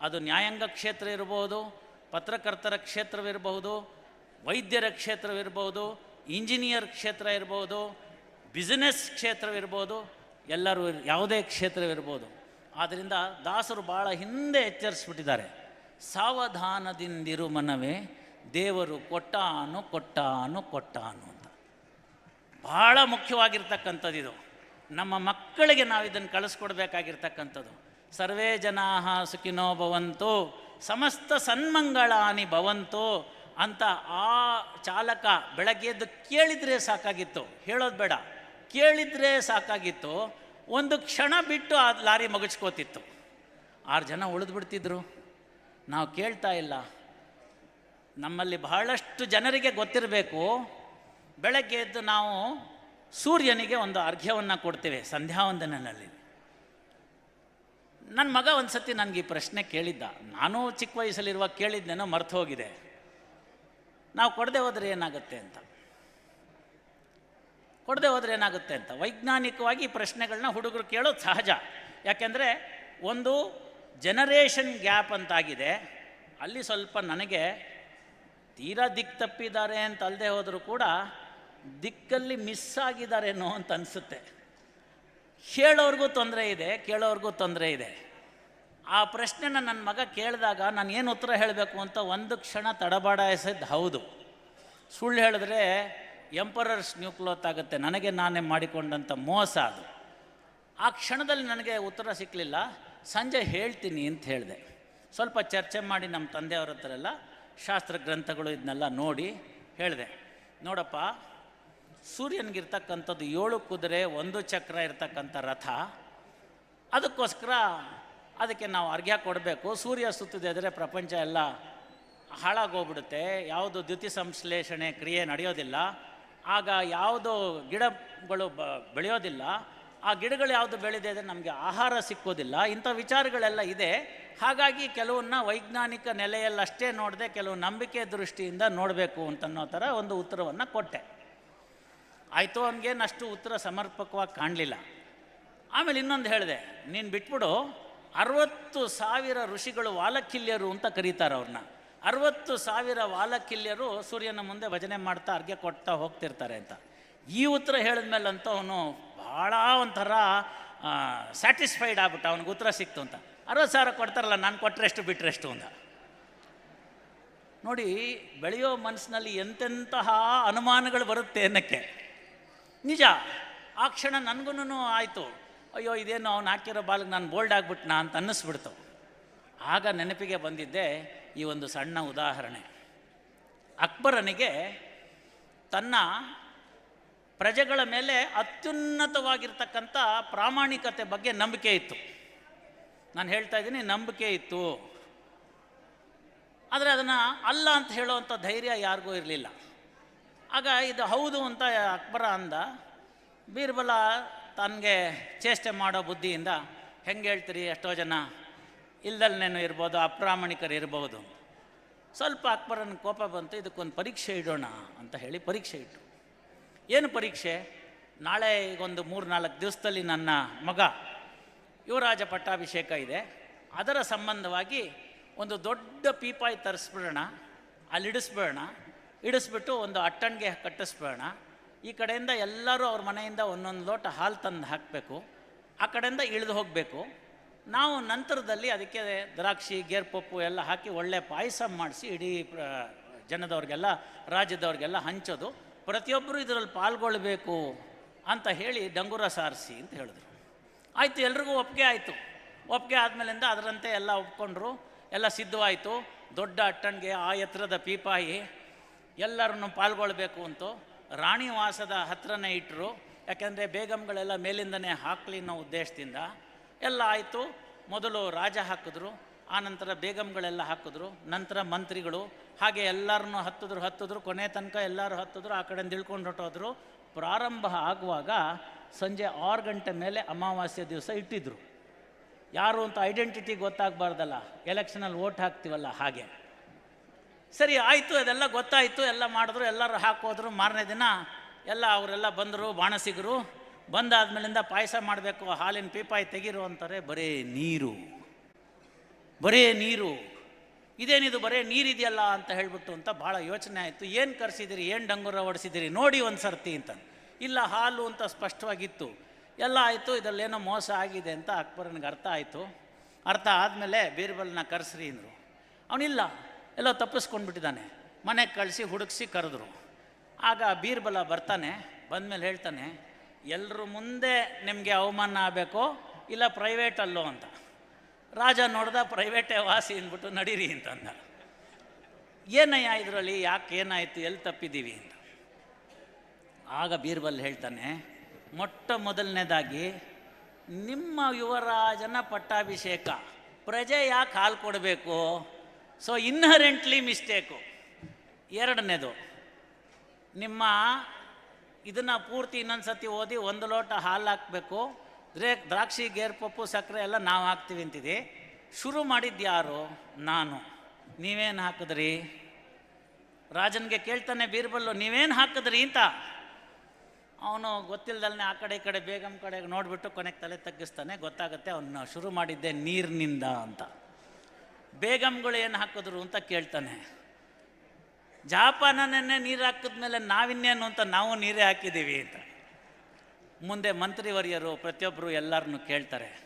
ಅದು ನ್ಯಾಯಾಂಗ ಕ್ಷೇತ್ರ ಇರಬಹುದು ಪತ್ರಕರ್ತರ ಕ್ಷೇತ್ರವಿರಬಹುದು ವೈದ್ಯರ ಕ್ಷೇತ್ರವಿರ್ಬೋದು, ಇಂಜಿನಿಯರ್ ಕ್ಷೇತ್ರ ಇರ್ಬೋದು ಬಿಸಿನೆಸ್ ಕ್ಷೇತ್ರವಿರ್ಬೋದು, ಎಲ್ಲರೂ ಯಾವುದೇ ಕ್ಷೇತ್ರವಿರ್ಬೋದು. ಆದ್ದರಿಂದ ದಾಸರು ಭಾಳ ಹಿಂದೆ ಎಚ್ಚರಿಸ್ಬಿಟ್ಟಿದ್ದಾರೆ. ಸಾವಧಾನದಿಂದಿರು ಮನವೇ, ದೇವರು ಕೊಟ್ಟಾನು ಕೊಟ್ಟಾನು ಕೊಟ್ಟಾನು ಭಾಳ ಮುಖ್ಯವಾಗಿರ್ತಕ್ಕಂಥದ್ದು ಇದು. ನಮ್ಮ ಮಕ್ಕಳಿಗೆ ನಾವು ಇದನ್ನು ಕಳಿಸ್ಕೊಡ್ಬೇಕಾಗಿರ್ತಕ್ಕಂಥದ್ದು. ಸರ್ವೇ ಜನಾ ಸುಖಿನೋ ಭವಂತು, ಸಮಸ್ತ ಸನ್ಮಂಗಳಾನಿ ಭವಂತು ಅಂತ ಆ ಚಾಲಕ ಬೆಳಗ್ಗೆ ಎದ್ದು ಕೇಳಿದರೆ ಸಾಕಾಗಿತ್ತು. ಹೇಳೋದು ಬೇಡ. ಕೇಳಿದರೆ ಸಾಕಾಗಿತ್ತು. ಒಂದು ಕ್ಷಣ ಬಿಟ್ಟು ಆ ಲಾರಿ ಮಗಚ್ಕೋತಿತ್ತು ಆರು ಜನ ಉಳಿದ್ಬಿಡ್ತಿದ್ರು. ನಾವು ಕೇಳ್ತಾ ಇಲ್ಲ. ನಮ್ಮಲ್ಲಿ ಬಹಳಷ್ಟು ಜನರಿಗೆ ಗೊತ್ತಿರಬೇಕು. ಬೆಳಗ್ಗೆ ಎದ್ದು ನಾವು ಸೂರ್ಯನಿಗೆ ಒಂದು ಅರ್ಘ್ಯವನ್ನು ಕೊಡ್ತೇವೆ ಸಂಧ್ಯಾವಂದನಲ್ಲಿ ನನ್ನ ಮಗ ಒಂದು ಸತಿ ನನಗೆ ಈ ಪ್ರಶ್ನೆ ಕೇಳಿದ್ದ. ನಾನು ಚಿಕ್ಕ ವಯಸ್ಸಲ್ಲಿರುವ ಕೇಳಿದ್ದೇನೋ ಮರ್ತು ಹೋಗಿದೆ. ನಾವು ಕೊಡದೆ ಹೋದರೆ ಏನಾಗುತ್ತೆ ಅಂತ. ಕೊಡದೆ ಹೋದರೆ ಏನಾಗುತ್ತೆ ಅಂತ. ವೈಜ್ಞಾನಿಕವಾಗಿ ಈ ಪ್ರಶ್ನೆಗಳನ್ನ ಹುಡುಗರು ಕೇಳೋದು ಸಹಜ. ಯಾಕೆಂದರೆ ಒಂದು ಜನರೇಷನ್ ಗ್ಯಾಪ್ ಅಂತಾಗಿದೆ. ಅಲ್ಲಿ ಸ್ವಲ್ಪ ನನಗೆ ತೀರಾ ದಿಕ್ಕು ತಪ್ಪಿದ್ದಾರೆ ಅಂತ ಅಲ್ಲದೆ ಹೋದರೂ ಕೂಡ ದಿಕ್ಕಲ್ಲಿ ಮಿಸ್ ಆಗಿದ್ದಾರೇನೋ ಅಂತ ಅನಿಸುತ್ತೆ. ಹೇಳೋರ್ಗೂ ತೊಂದರೆ ಇದೆ, ಕೇಳೋರ್ಗೂ ತೊಂದರೆ ಇದೆ. ಆ ಪ್ರಶ್ನೆನ ನನ್ನ ಮಗ ಕೇಳಿದಾಗ ನಾನು ಏನು ಉತ್ತರ ಹೇಳಬೇಕು ಅಂತ ಒಂದು ಕ್ಷಣ ತಡಬಾಡಾಯಿಸಿದ್ದು ಹೌದು. ಸುಳ್ಳು ಹೇಳಿದ್ರೆ ಎಂಪರರ್ಸ್ ನ್ಯೂ ಕ್ಲೋತ್ ಆಗುತ್ತೆ, ನನಗೆ ನಾನೇ ಮಾಡಿಕೊಂಡಂಥ ಮೋಸ ಅದು. ಆ ಕ್ಷಣದಲ್ಲಿ ನನಗೆ ಉತ್ತರ ಸಿಕ್ಕಲಿಲ್ಲ ಸಂಜೆ ಹೇಳ್ತೀನಿ ಅಂತ ಹೇಳಿದೆ. ಸ್ವಲ್ಪ ಚರ್ಚೆ ಮಾಡಿ ನಮ್ಮ ತಂದೆಯವ್ರ ಹತ್ರ ಎಲ್ಲ ಶಾಸ್ತ್ರ ಗ್ರಂಥಗಳು ಇದನ್ನೆಲ್ಲ ನೋಡಿ ಹೇಳಿದೆ. ನೋಡಪ್ಪ ಸೂರ್ಯನಿಗಿರ್ತಕ್ಕಂಥದ್ದು ಏಳು ಕುದುರೆ, ಒಂದು ಚಕ್ರ ಇರ್ತಕ್ಕಂಥ ರಥ. ಅದಕ್ಕೋಸ್ಕರ ಅದಕ್ಕೆ ನಾವು ಅರ್ಘ್ಯ ಕೊಡಬೇಕು. ಸೂರ್ಯ ಸುತ್ತಿದ್ರೆ ಪ್ರಪಂಚ ಎಲ್ಲ ಹಾಳಾಗೋಗ್ಬಿಡುತ್ತೆ. ಯಾವುದು ದ್ಯುತಿ ಸಂಶ್ಲೇಷಣೆ ಕ್ರಿಯೆ ನಡೆಯೋದಿಲ್ಲ. ಆಗ ಯಾವುದು ಗಿಡಗಳು ಬ, ಬೆಳೆಯೋದಿಲ್ಲ. ಆ ಗಿಡಗಳು ಯಾವುದು ಬೆಳೆದಿದೆ ಅಂದರೆ ನಮಗೆ ಆಹಾರ ಸಿಕ್ಕೋದಿಲ್ಲ. ಇಂಥ ವಿಚಾರಗಳೆಲ್ಲ ಇದೆ. ಹಾಗಾಗಿ ಕೆಲವನ್ನ ವೈಜ್ಞಾನಿಕ ನೆಲೆಯಲ್ಲಷ್ಟೇ ನೋಡದೆ ಕೆಲವು ನಂಬಿಕೆ ದೃಷ್ಟಿಯಿಂದ ನೋಡಬೇಕು ಅಂತನ್ನೋ ಥರ ಒಂದು ಉತ್ತರವನ್ನು ಕೊಟ್ಟೆ. ಆಯಿತು ಅವನಿಗೇನು ಅಷ್ಟು ಉತ್ತರ ಸಮರ್ಪಕವಾಗಿ ಕಾಣಲಿಲ್ಲ. ಆಮೇಲೆ ಇನ್ನೊಂದು ಹೇಳಿದೆ, ನೀನು ಬಿಟ್ಬಿಡು, ಅರವತ್ತು ಸಾವಿರ ಋಷಿಗಳು ವಾಲಕಿಲ್ಯರು ಅಂತ ಕರೀತಾರೆ ಅವ್ರನ್ನ ಅರವತ್ತು ಸಾವಿರ ವಾಲಕಿಲ್ಯರು ಸೂರ್ಯನ ಮುಂದೆ ಭಜನೆ ಮಾಡ್ತಾ ಅರ್ಘ್ಯ ಕೊಡ್ತಾ ಹೋಗ್ತಿರ್ತಾರೆ ಅಂತ. ಈ ಉತ್ತರ ಹೇಳಿದ್ಮೇಲೆ ಅಂತ ಅವನು ಭಾಳ ಒಂಥರ ಸ್ಯಾಟಿಸ್ಫೈಡ್ ಆಗ್ಬಿಟ್ಟ, ಅವ್ನಿಗೆ ಉತ್ತರ ಸಿಕ್ತು ಅಂತ. ಅರವತ್ತು ಸಾವಿರ ಕೊಡ್ತಾರಲ್ಲ, ನಾನು ಕೊಟ್ಟರೆಷ್ಟು ಬಿಟ್ಟರೆಷ್ಟು ಅಂತ. ನೋಡಿ, ಬೆಳೆಯೋ ಮನಸ್ಸಿನಲ್ಲಿ ಎಂತೆಂತಹ ಅನುಮಾನಗಳು ಬರುತ್ತೆ ಅನ್ನಕ್ಕೆ. ನಿಜ, ಆ ಕ್ಷಣ ನನಗೂ ಆಯಿತು. ಅಯ್ಯೋ, ಇದೇನು ಅವ್ನು ಹಾಕಿರೋ ಬಾಲ್ಗೆ ನಾನು ಬೋಲ್ಡ್ ಆಗ್ಬಿಟ್ನಾ ಅಂತ ಅನ್ನಿಸ್ಬಿಡ್ತು. ಆಗ ನೆನಪಿಗೆ ಬಂದಿದ್ದೆ ಈ ಒಂದು ಸಣ್ಣ ಉದಾಹರಣೆ. ಅಕ್ಬರನಿಗೆ ತನ್ನ ಪ್ರಜೆಗಳ ಮೇಲೆ ಅತ್ಯುನ್ನತವಾಗಿರ್ತಕ್ಕಂಥ ಪ್ರಾಮಾಣಿಕತೆ ಬಗ್ಗೆ ನಂಬಿಕೆ ಇತ್ತು. ನಾನು ಹೇಳ್ತಾ ಇದ್ದೀನಿ, ನಂಬಿಕೆ ಇತ್ತು. ಆದರೆ ಅದನ್ನು ಅಲ್ಲ ಅಂತ ಹೇಳೋವಂಥ ಧೈರ್ಯ ಯಾರಿಗೂ ಇರಲಿಲ್ಲ. ಆಗ ಇದು ಹೌದು ಅಂತ ಅಕ್ಬರ ಅಂದ. ಬೀರ್ಬಲ ತನಗೆ ಚೇಷ್ಟೆ ಮಾಡೋ ಬುದ್ಧಿಯಿಂದ, ಹೆಂಗೆ ಹೇಳ್ತೀರಿ ಎಷ್ಟೋ ಜನ? ಇಲ್ದಲ್ನೇನು ಇರ್ಬೋದು, ಅಪ್ರಾಮಾಣಿಕರು ಇರ್ಬೋದು. ಸ್ವಲ್ಪ ಅಕ್ಬರನ ಕೋಪ ಬಂತು, ಇದಕ್ಕೊಂದು ಪರೀಕ್ಷೆ ಇಡೋಣ ಅಂತ ಹೇಳಿ ಪರೀಕ್ಷೆ ಇಟ್ಟರು ಏನು ಪರೀಕ್ಷೆ? ನಾಳೆ ಈಗೊಂದು ಮೂರು ನಾಲ್ಕು ದಿವಸದಲ್ಲಿ ನನ್ನ ಮಗ ಯುವರಾಜ ಪಟ್ಟಾಭಿಷೇಕ ಇದೆ. ಅದರ ಸಂಬಂಧವಾಗಿ ಒಂದು ದೊಡ್ಡ ಪೀಪಾಯಿ ತರಿಸ್ಬಿಡೋಣ ಅಲ್ಲಿ ಇಡಿಸ್ಬೇಡ ಇಡಿಸ್ಬಿಟ್ಟು ಒಂದು ಅಟ್ಟಣಿಗೆ ಕಟ್ಟಿಸ್ಬೇಡ. ಈ ಕಡೆಯಿಂದ ಎಲ್ಲರೂ ಅವ್ರ ಮನೆಯಿಂದ ಒಂದೊಂದು ಲೋಟ ಹಾಲು ತಂದು ಹಾಕಬೇಕು. ಆ ಕಡೆಯಿಂದ ಇಳಿದು ಹೋಗಬೇಕು. ನಾವು ನಂತರದಲ್ಲಿ ಅದಕ್ಕೆ ದ್ರಾಕ್ಷಿ, ಗೇರ್ಪಪ್ಪು ಎಲ್ಲ ಹಾಕಿ ಒಳ್ಳೆ ಪಾಯಸ ಮಾಡಿಸಿ ಇಡೀ ಜನದವ್ರಿಗೆಲ್ಲ, ರಾಜ್ಯದವ್ರಿಗೆಲ್ಲ ಹಂಚೋದು. ಪ್ರತಿಯೊಬ್ಬರು ಇದರಲ್ಲಿ ಪಾಲ್ಗೊಳ್ಬೇಕು ಅಂತ ಹೇಳಿ ಡಂಗೂರ ಸಾರಿಸಿ ಅಂತ ಹೇಳಿದ್ರು. ಆಯಿತು, ಎಲ್ರಿಗೂ ಒಪ್ಪಿಗೆ ಆಯಿತು. ಒಪ್ಪಿಗೆ ಆದಮೇಲಿಂದ ಅದರಂತೆ ಎಲ್ಲ ಒಪ್ಕೊಂಡ್ರು. ಎಲ್ಲ ಸಿದ್ಧವಾಯಿತು. ದೊಡ್ಡ ಅಟ್ಟಣಿಗೆ ಆ ಎತ್ತರದ ಪೀಪಾಯಿ ಎಲ್ಲರನ್ನು ಪಾಲ್ಗೊಳ್ಬೇಕು ಅಂತ ರಾಣಿವಾಸದ ಹತ್ರನೇ ಇಟ್ಟರು ಯಾಕೆಂದರೆ ಬೇಗಂಗಳೆಲ್ಲ ಮೇಲಿಂದನೇ ಹಾಕಲಿ ಅನ್ನೋ ಉದ್ದೇಶದಿಂದ ಎಲ್ಲ ಆಯಿತು. ಮೊದಲು ರಾಜ ಹಾಕಿದ್ರು ಆನಂತರ ಬೇಗಂಗಳೆಲ್ಲ ಹಾಕಿದ್ರು, ನಂತರ ಮಂತ್ರಿಗಳು, ಹಾಗೆ ಎಲ್ಲರನ್ನು ಹತ್ತಿದ್ರು ಹತ್ತಿದ್ರು, ಕೊನೆ ತನಕ ಎಲ್ಲರೂ ಹತ್ತಿದ್ರು, ಆ ಕಡೆಯಿಂದ ತಿಳ್ಕೊಂಡು ಹೊಟ್ಟೋದ್ರು ಪ್ರಾರಂಭ ಆಗುವಾಗ ಸಂಜೆ ಆರು ಗಂಟೆ ಮೇಲೆ ಅಮಾವಾಸ್ಯೆ ದಿವಸ ಇಟ್ಟಿದ್ರು. ಯಾರು ಅಂತ ಐಡೆಂಟಿಟಿ ಗೊತ್ತಾಗಬಾರ್ದಲ್ಲ ಎಲೆಕ್ಷನಲ್ಲಿ ಓಟ್ ಹಾಕ್ತೀವಲ್ಲ ಹಾಗೆ. ಸರಿ, ಆಯಿತು, ಅದೆಲ್ಲ ಗೊತ್ತಾಯಿತು, ಎಲ್ಲ ಮಾಡಿದ್ರು, ಎಲ್ಲರೂ ಹಾಕೋದ್ರು ಮಾರನೇ ದಿನ ಎಲ್ಲ ಅವರೆಲ್ಲ ಬಂದರು, ಬಾಣಸಿಗರು. ಬಂದಾದ್ಮೇಲಿಂದ ಪಾಯಸ ಮಾಡಬೇಕು, ಹಾಲಿನ ಪೀಪಾಯಿ ತೆಗೀರು ಅಂತಾರೆ, ಬರೇ ನೀರು. ಬರೇ ನೀರು. ಇದೇನಿದು, ಬರೇ ನೀರಿದೆಯಲ್ಲ ಅಂತ ಹೇಳ್ಬಿಟ್ಟು ಅಂತ ಭಾಳ ಯೋಚನೆ ಆಯಿತು. ಏನು ಕರೆಸಿದಿರಿ, ಏನು ಡಂಗುರ ಹೊಡೆಸಿದಿರಿ? ನೋಡಿ ಒಂದು ಸರ್ತಿ ಅಂತ. ಇಲ್ಲ, ಹಾಲು ಅಂತ ಸ್ಪಷ್ಟವಾಗಿತ್ತು. ಎಲ್ಲ ಆಯಿತು, ಇದರಲ್ಲೇನೋ ಮೋಸ ಆಗಿದೆ ಅಂತ ಅಕ್ಬರನಿಗೆ ಅರ್ಥ ಆಯಿತು. ಅರ್ಥ ಆದಮೇಲೆ ಬೀರ್ಬಲ್ನ ಕರೆಸ್ರಿ ಅಂದರು. ಅವನಿಲ್ಲ. ಎಲ್ಲೋ ತಪ್ಪಿಸ್ಕೊಂಡ್ಬಿಟ್ಟಿದ್ದಾನೆ. ಮನೆಗೆ ಕಳಿಸಿ, ಹುಡುಕ್ಸಿ ಕರೆದ್ರು. ಆಗ ಬೀರ್ಬಲ ಬರ್ತಾನೆ, ಬಂದಮೇಲೆ ಹೇಳ್ತಾನೆ ಎಲ್ಲರ ಮುಂದೆ ನಿಮಗೆ ಅವಮಾನ ಆಗಬೇಕು, ಇಲ್ಲ ಪ್ರೈವೇಟಲ್ಲೋ ಅಂತ. ರಾಜ ನೋಡ್ದ ಪ್ರೈವೇಟೇ ವಾಸಿ ಅಂದ್ಬಿಟ್ಟು ನಡೀರಿ ಅಂತಂದ ಏನಯ್ಯ ಇದರಲ್ಲಿ, ಯಾಕೆ ಏನಾಯಿತು, ಎಲ್ಲಿ ತಪ್ಪಿದ್ದೀವಿ ಅಂತ. ಆಗ ಬೀರ್ಬಲ್ ಹೇಳ್ತಾನೆ, ಮೊಟ್ಟ ಮೊದಲನೇದಾಗಿ, ನಿಮ್ಮ ಯುವರಾಜನ ಪಟ್ಟಾಭಿಷೇಕ, ಪ್ರಜೆ ಯಾಕೆ ಹಾಲು ಕೊಡಬೇಕು? ಸೊ ಇನ್ಹರೆಂಟ್ಲಿ ಮಿಸ್ಟೇಕು ಎರಡನೇದು, ನಿಮ್ಮ ಇದನ್ನು ಪೂರ್ತಿ ಇನ್ನೊಂದು ಸತಿ ಓದಿ ಒಂದು ಲೋಟ ಹಾಲು ಹಾಕಬೇಕು. ದ್ರೇ, ದ್ರಾಕ್ಷಿ ಗೇರ್ ಪಪ್ಪು ಸಕ್ಕರೆ ಎಲ್ಲ ನಾವು ಹಾಕ್ತೀವಿ ಅಂತಿದೆ. ಶುರು ಮಾಡಿದ್ದು ಯಾರು? ನಾನು. ನೀವೇನು ಹಾಕಿದ್ರಿ? ರಾಜನಿಗೆ ಕೇಳ್ತಾನೆ ಬೀರ್ಬಲ್ಲು, ನೀವೇನು ಹಾಕಿದ್ರಿ ಅಂತ. ಅವನು ಗೊತ್ತಿಲ್ದಲ್ಲೇ ಆ ಕಡೆ ಈ ಕಡೆ ಬೇಗಂ ಕಡೆಗೆ ನೋಡಿಬಿಟ್ಟು ಕೊನೆಗೆ ತಲೆ ತಗ್ಗಿಸ್ತಾನೆ. ಗೊತ್ತಾಗುತ್ತೆ ಅವನು ಶುರು ಮಾಡಿದ್ದೆ ನೀರಿನಿಂದ ಅಂತ. ಬೇಗಂಗಳು ಏನು ಹಾಕಿದ್ರು ಅಂತ ಕೇಳ್ತಾನೆ. ಜಾಪಾನನ್ನೇ ನೀರು ಹಾಕಿದ್ಮೇಲೆ ನಾವಿನ್ನೇನು ಅಂತ ನಾವು ನೀರೇ ಹಾಕಿದ್ದೀವಿ ಅಂತ. ಮುಂದೆ ಮಂತ್ರಿವರ್ಯರು ಪ್ರತಿಯೊಬ್ಬರು ಎಲ್ಲರನ್ನು ಕೇಳ್ತಾರೆ.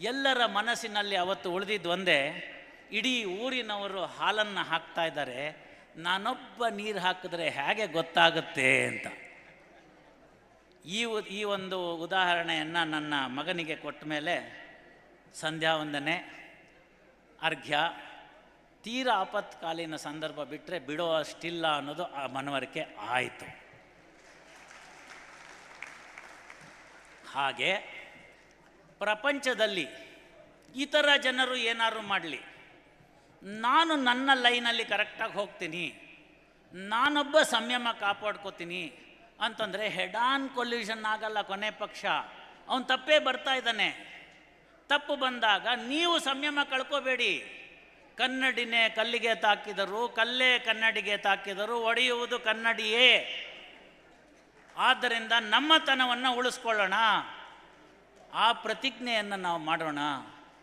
ಎಲ್ಲರ ಮನಸ್ಸಿನಲ್ಲಿ ಅವತ್ತು ಉಳಿದಿದ್ದು ಒಂದೇ, ಇಡೀ ಊರಿನವರು ಹಾಲನ್ನು ಹಾಕ್ತಾ ಇದ್ದಾರೆ. ನಾನೊಬ್ಬ ನೀರು ಹಾಕಿದ್ರೆ ಹೇಗೆ ಗೊತ್ತಾಗುತ್ತೆ ಅಂತ. ಈ ಈ ಒಂದು ಉದಾಹರಣೆಯನ್ನು ನನ್ನ ಮಗನಿಗೆ ಕೊಟ್ಟ ಮೇಲೆ ಸಂಧ್ಯಾ ವಂದನೆ ಅರ್ಘ್ಯ. ತೀರ ಆಪತ್ಕಾಲೀನ ಸಂದರ್ಭ ಬಿಟ್ಟರೆ ಬಿಡೋ ಅಷ್ಟಿಲ್ಲ ಅನ್ನೋದು ಆ ಮನವರಿಕೆ ಆಯಿತು. ಹಾಗೆ ಪ್ರಪಂಚದಲ್ಲಿ ಇತರ ಜನರು ಏನಾದ್ರು ಮಾಡಲಿ. ನಾನು ನನ್ನ ಲೈನಲ್ಲಿ ಕರೆಕ್ಟಾಗಿ ಹೋಗ್ತೀನಿ. ನಾನೊಬ್ಬ ಸಂಯಮ ಕಾಪಾಡ್ಕೋತೀನಿ ಅಂತಂದರೆ ಹೆಡ್ ಆನ್ ಕೊಲ್ಯೂಷನ್ ಆಗಲ್ಲ ಕೊನೆ ಪಕ್ಷ. ಅವನು ತಪ್ಪೇ ಬರ್ತಾ ಇದ್ದಾನೆ. ತಪ್ಪು ಬಂದಾಗ ನೀವು ಸಂಯಮ ಕಳ್ಕೋಬೇಡಿ. ಕನ್ನಡಿನೇ ಕಲ್ಲಿಗೆ ತಾಕಿದರು, ಕಲ್ಲೇ ಕನ್ನಡಿಗೆ ತಾಕಿದರು ಒಡೆಯುವುದು ಕನ್ನಡಿಯೇ. ಆದ್ದರಿಂದ ನಮ್ಮತನವನ್ನು ಉಳಿಸ್ಕೊಳ್ಳೋಣ. ಆ ಪ್ರತಿಜ್ಞೆಯನ್ನು ನಾವು ಮಾಡೋಣ.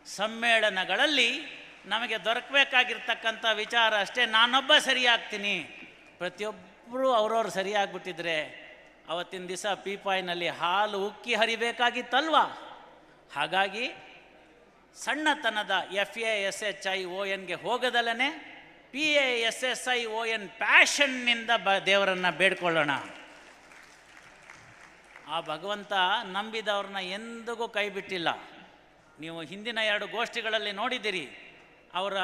ಸಮ್ಮೇಳನಗಳಲ್ಲಿ ನಮಗೆ ದೊರಕಬೇಕಾಗಿರ್ತಕ್ಕಂಥ ವಿಚಾರ ಅಷ್ಟೇ. ನಾನೊಬ್ಬ ಸರಿಯಾಗ್ತೀನಿ. ಪ್ರತಿಯೊಬ್ಬರು ಅವ್ರವ್ರು ಸರಿಯಾಗ್ಬಿಟ್ಟಿದ್ರೆ ಅವತ್ತಿನ ದಿವಸ ಪೀಪಾಯಿನಲ್ಲಿ ಹಾಲು ಉಕ್ಕಿ ಹರಿಬೇಕಾಗಿತ್ತಲ್ವಾ? ಹಾಗಾಗಿ ಸಣ್ಣತನದ F A S H I O ಎನ್ಗೆ ಹೋಗದಲ್ಲೇ P A S S I O N ಪ್ಯಾಷನ್ನಿಂದ ಬ ದೇವರನ್ನು ಬೇಡ್ಕೊಳ್ಳೋಣ. ಆ ಭಗವಂತ ನಂಬಿದವ್ರನ್ನ ಎಂದಿಗೂ ಕೈ ಬಿಟ್ಟಿಲ್ಲ. ನೀವು ಹಿಂದಿನ ಎರಡು ಗೋಷ್ಠಿಗಳಲ್ಲಿ ನೋಡಿದ್ದೀರಿ, ಅವರ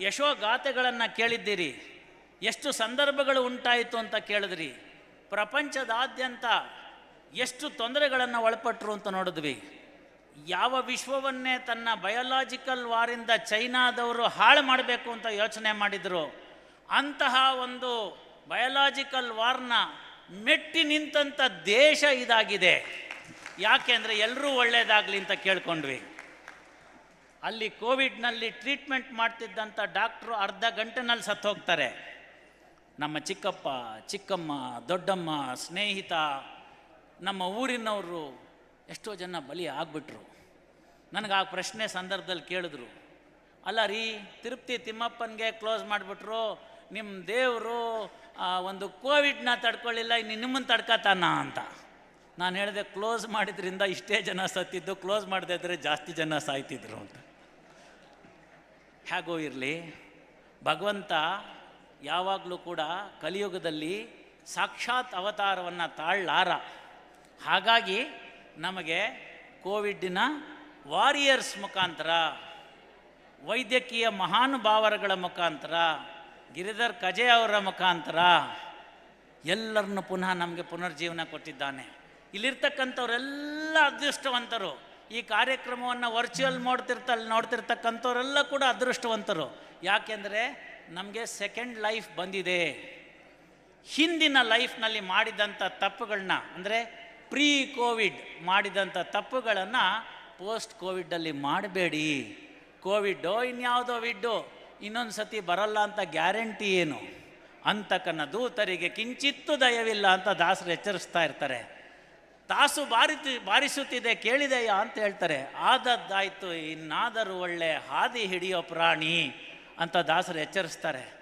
ಯಶೋಗಾಥೆಗಳನ್ನು ಕೇಳಿದ್ದೀರಿ, ಎಷ್ಟು ಸಂದರ್ಭಗಳು ಉಂಟಾಯಿತು ಅಂತ ಕೇಳಿದ್ರಿ. ಪ್ರಪಂಚದಾದ್ಯಂತ ಎಷ್ಟು ತೊಂದರೆಗಳನ್ನು ಒಳಪಟ್ಟರು ಅಂತ ನೋಡಿದ್ವಿ. ಯಾವ ವಿಶ್ವವನ್ನೇ ತನ್ನ ಬಯೋಲಾಜಿಕಲ್ ವಾರಿಂದ ಚೈನಾದವರು ಹಾಳು ಮಾಡಬೇಕು ಅಂತ ಯೋಚನೆ ಮಾಡಿದರು, ಅಂತಹ ಒಂದು ಬಯೋಲಾಜಿಕಲ್ ವಾರ್ನ ಮೆಟ್ಟಿ ನಿಂತಂಥ ದೇಶ ಇದಾಗಿದೆ. ಯಾಕೆಂದರೆ ಎಲ್ಲರೂ ಒಳ್ಳೆಯದಾಗಲಿ ಅಂತ ಕೇಳ್ಕೊಂಡ್ವಿ. ಅಲ್ಲಿ ಕೋವಿಡ್ನಲ್ಲಿ ಟ್ರೀಟ್ಮೆಂಟ್ ಮಾಡ್ತಿದ್ದಂಥ ಡಾಕ್ಟ್ರು ಅರ್ಧ ಗಂಟೆನಲ್ಲಿ ಸತ್ತು ಹೋಗ್ತಾರೆ ನಮ್ಮ ಚಿಕ್ಕಪ್ಪ, ಚಿಕ್ಕಮ್ಮ, ದೊಡ್ಡಮ್ಮ, ಸ್ನೇಹಿತ, ನಮ್ಮ ಊರಿನವರು ಎಷ್ಟೋ ಜನ ಬಲಿ ಆಗ್ಬಿಟ್ರು. ನನಗೆ ಆ ಪ್ರಶ್ನೆ ಸಂದರ್ಭದಲ್ಲಿ ಕೇಳಿದ್ರು. ಅಲ್ಲ ರೀ, ತಿರುಪ್ತಿ ತಿಮ್ಮಪ್ಪನಿಗೆ ಕ್ಲೋಸ್ ಮಾಡಿಬಿಟ್ರು. ನಿಮ್ಮ ದೇವರು ಒಂದು ಕೋವಿಡ್ನ ತಡ್ಕೊಳ್ಳಿಲ್ಲ, ಇನ್ನು ನಿಮ್ಮನ್ನು ತಡ್ಕತಾನ ಅಂತ. ನಾನು ಹೇಳಿದೆ ಕ್ಲೋಸ್ ಮಾಡಿದ್ರಿಂದ ಇಷ್ಟೇ ಜನ ಸತ್ತಿದ್ದು ಕ್ಲೋಸ್ ಮಾಡದೇ ಇದ್ದರೆ ಜಾಸ್ತಿ ಜನ ಸಾಯ್ತಿದ್ರು ಅಂತ. ಹೇಗೋ ಇರಲಿ, ಭಗವಂತ ಯಾವಾಗಲೂ ಕೂಡ ಕಲಿಯುಗದಲ್ಲಿ ಸಾಕ್ಷಾತ್ ಅವತಾರವನ್ನು ತಾಳ್ಲಾರ. ಹಾಗಾಗಿ ನಮಗೆ ಕೋವಿಡ್ಡಿನ ವಾರಿಯರ್ಸ್ ಮುಖಾಂತರ, ವೈದ್ಯಕೀಯ ಮಹಾನುಭಾವರಗಳ ಮುಖಾಂತರ, ಗಿರಿಧರ್ ಕಜೆ ಅವರ ಮುಖಾಂತರ ಎಲ್ಲರನ್ನು ಪುನಃ ನಮಗೆ ಪುನರ್ಜೀವನ ಕೊಟ್ಟಿದ್ದಾನೆ. ಇಲ್ಲಿರ್ತಕ್ಕಂಥವರೆಲ್ಲ ಅದೃಷ್ಟವಂತರು. ಈ ಕಾರ್ಯಕ್ರಮವನ್ನು ವರ್ಚುವಲ್ ನೋಡ್ತಿರ್ತ ನೋಡ್ತಿರ್ತಕ್ಕಂಥವರೆಲ್ಲ ಕೂಡ ಅದೃಷ್ಟವಂತರು. ಯಾಕೆಂದರೆ ನಮಗೆ ಸೆಕೆಂಡ್ ಲೈಫ್ ಬಂದಿದೆ. ಹಿಂದಿನ ಲೈಫ್ನಲ್ಲಿ ಮಾಡಿದಂಥ ತಪ್ಪುಗಳನ್ನ ಅಂದರೆ ಪ್ರೀ ಕೋವಿಡ್ ಮಾಡಿದಂಥ ತಪ್ಪುಗಳನ್ನು ಪೋಸ್ಟ್ ಕೋವಿಡಲ್ಲಿ ಮಾಡಬೇಡಿ. ಕೋವಿಡ್ಡು, ಇನ್ಯಾವುದೋ ವಿಡ್ಡು, ಇನ್ನೊಂದು ಸತಿ ಬರಲ್ಲ ಅಂತ ಗ್ಯಾರಂಟಿ ಏನು? ಅಂತಕನ ದೂತರಿಗೆ ಕಿಂಚಿತ್ತೂ ದಯವಿಲ್ಲ ಅಂತ ದಾಸರು ಎಚ್ಚರಿಸ್ತಾ ಇರ್ತಾರೆ. ತಾಸು ಬಾರಿತು, ಬಾರಿಸುತ್ತಿದೆ, ಕೇಳಿದೆಯಾ ಅಂತ ಹೇಳ್ತಾರೆ. ಆದದ್ದಾಯಿತು, ಇನ್ನಾದರೂ ಒಳ್ಳೆ ಹಾದಿ ಹಿಡಿಯೋ ಪ್ರಾಣಿ ಅಂತ ದಾಸರು ಎಚ್ಚರಿಸ್ತಾರೆ.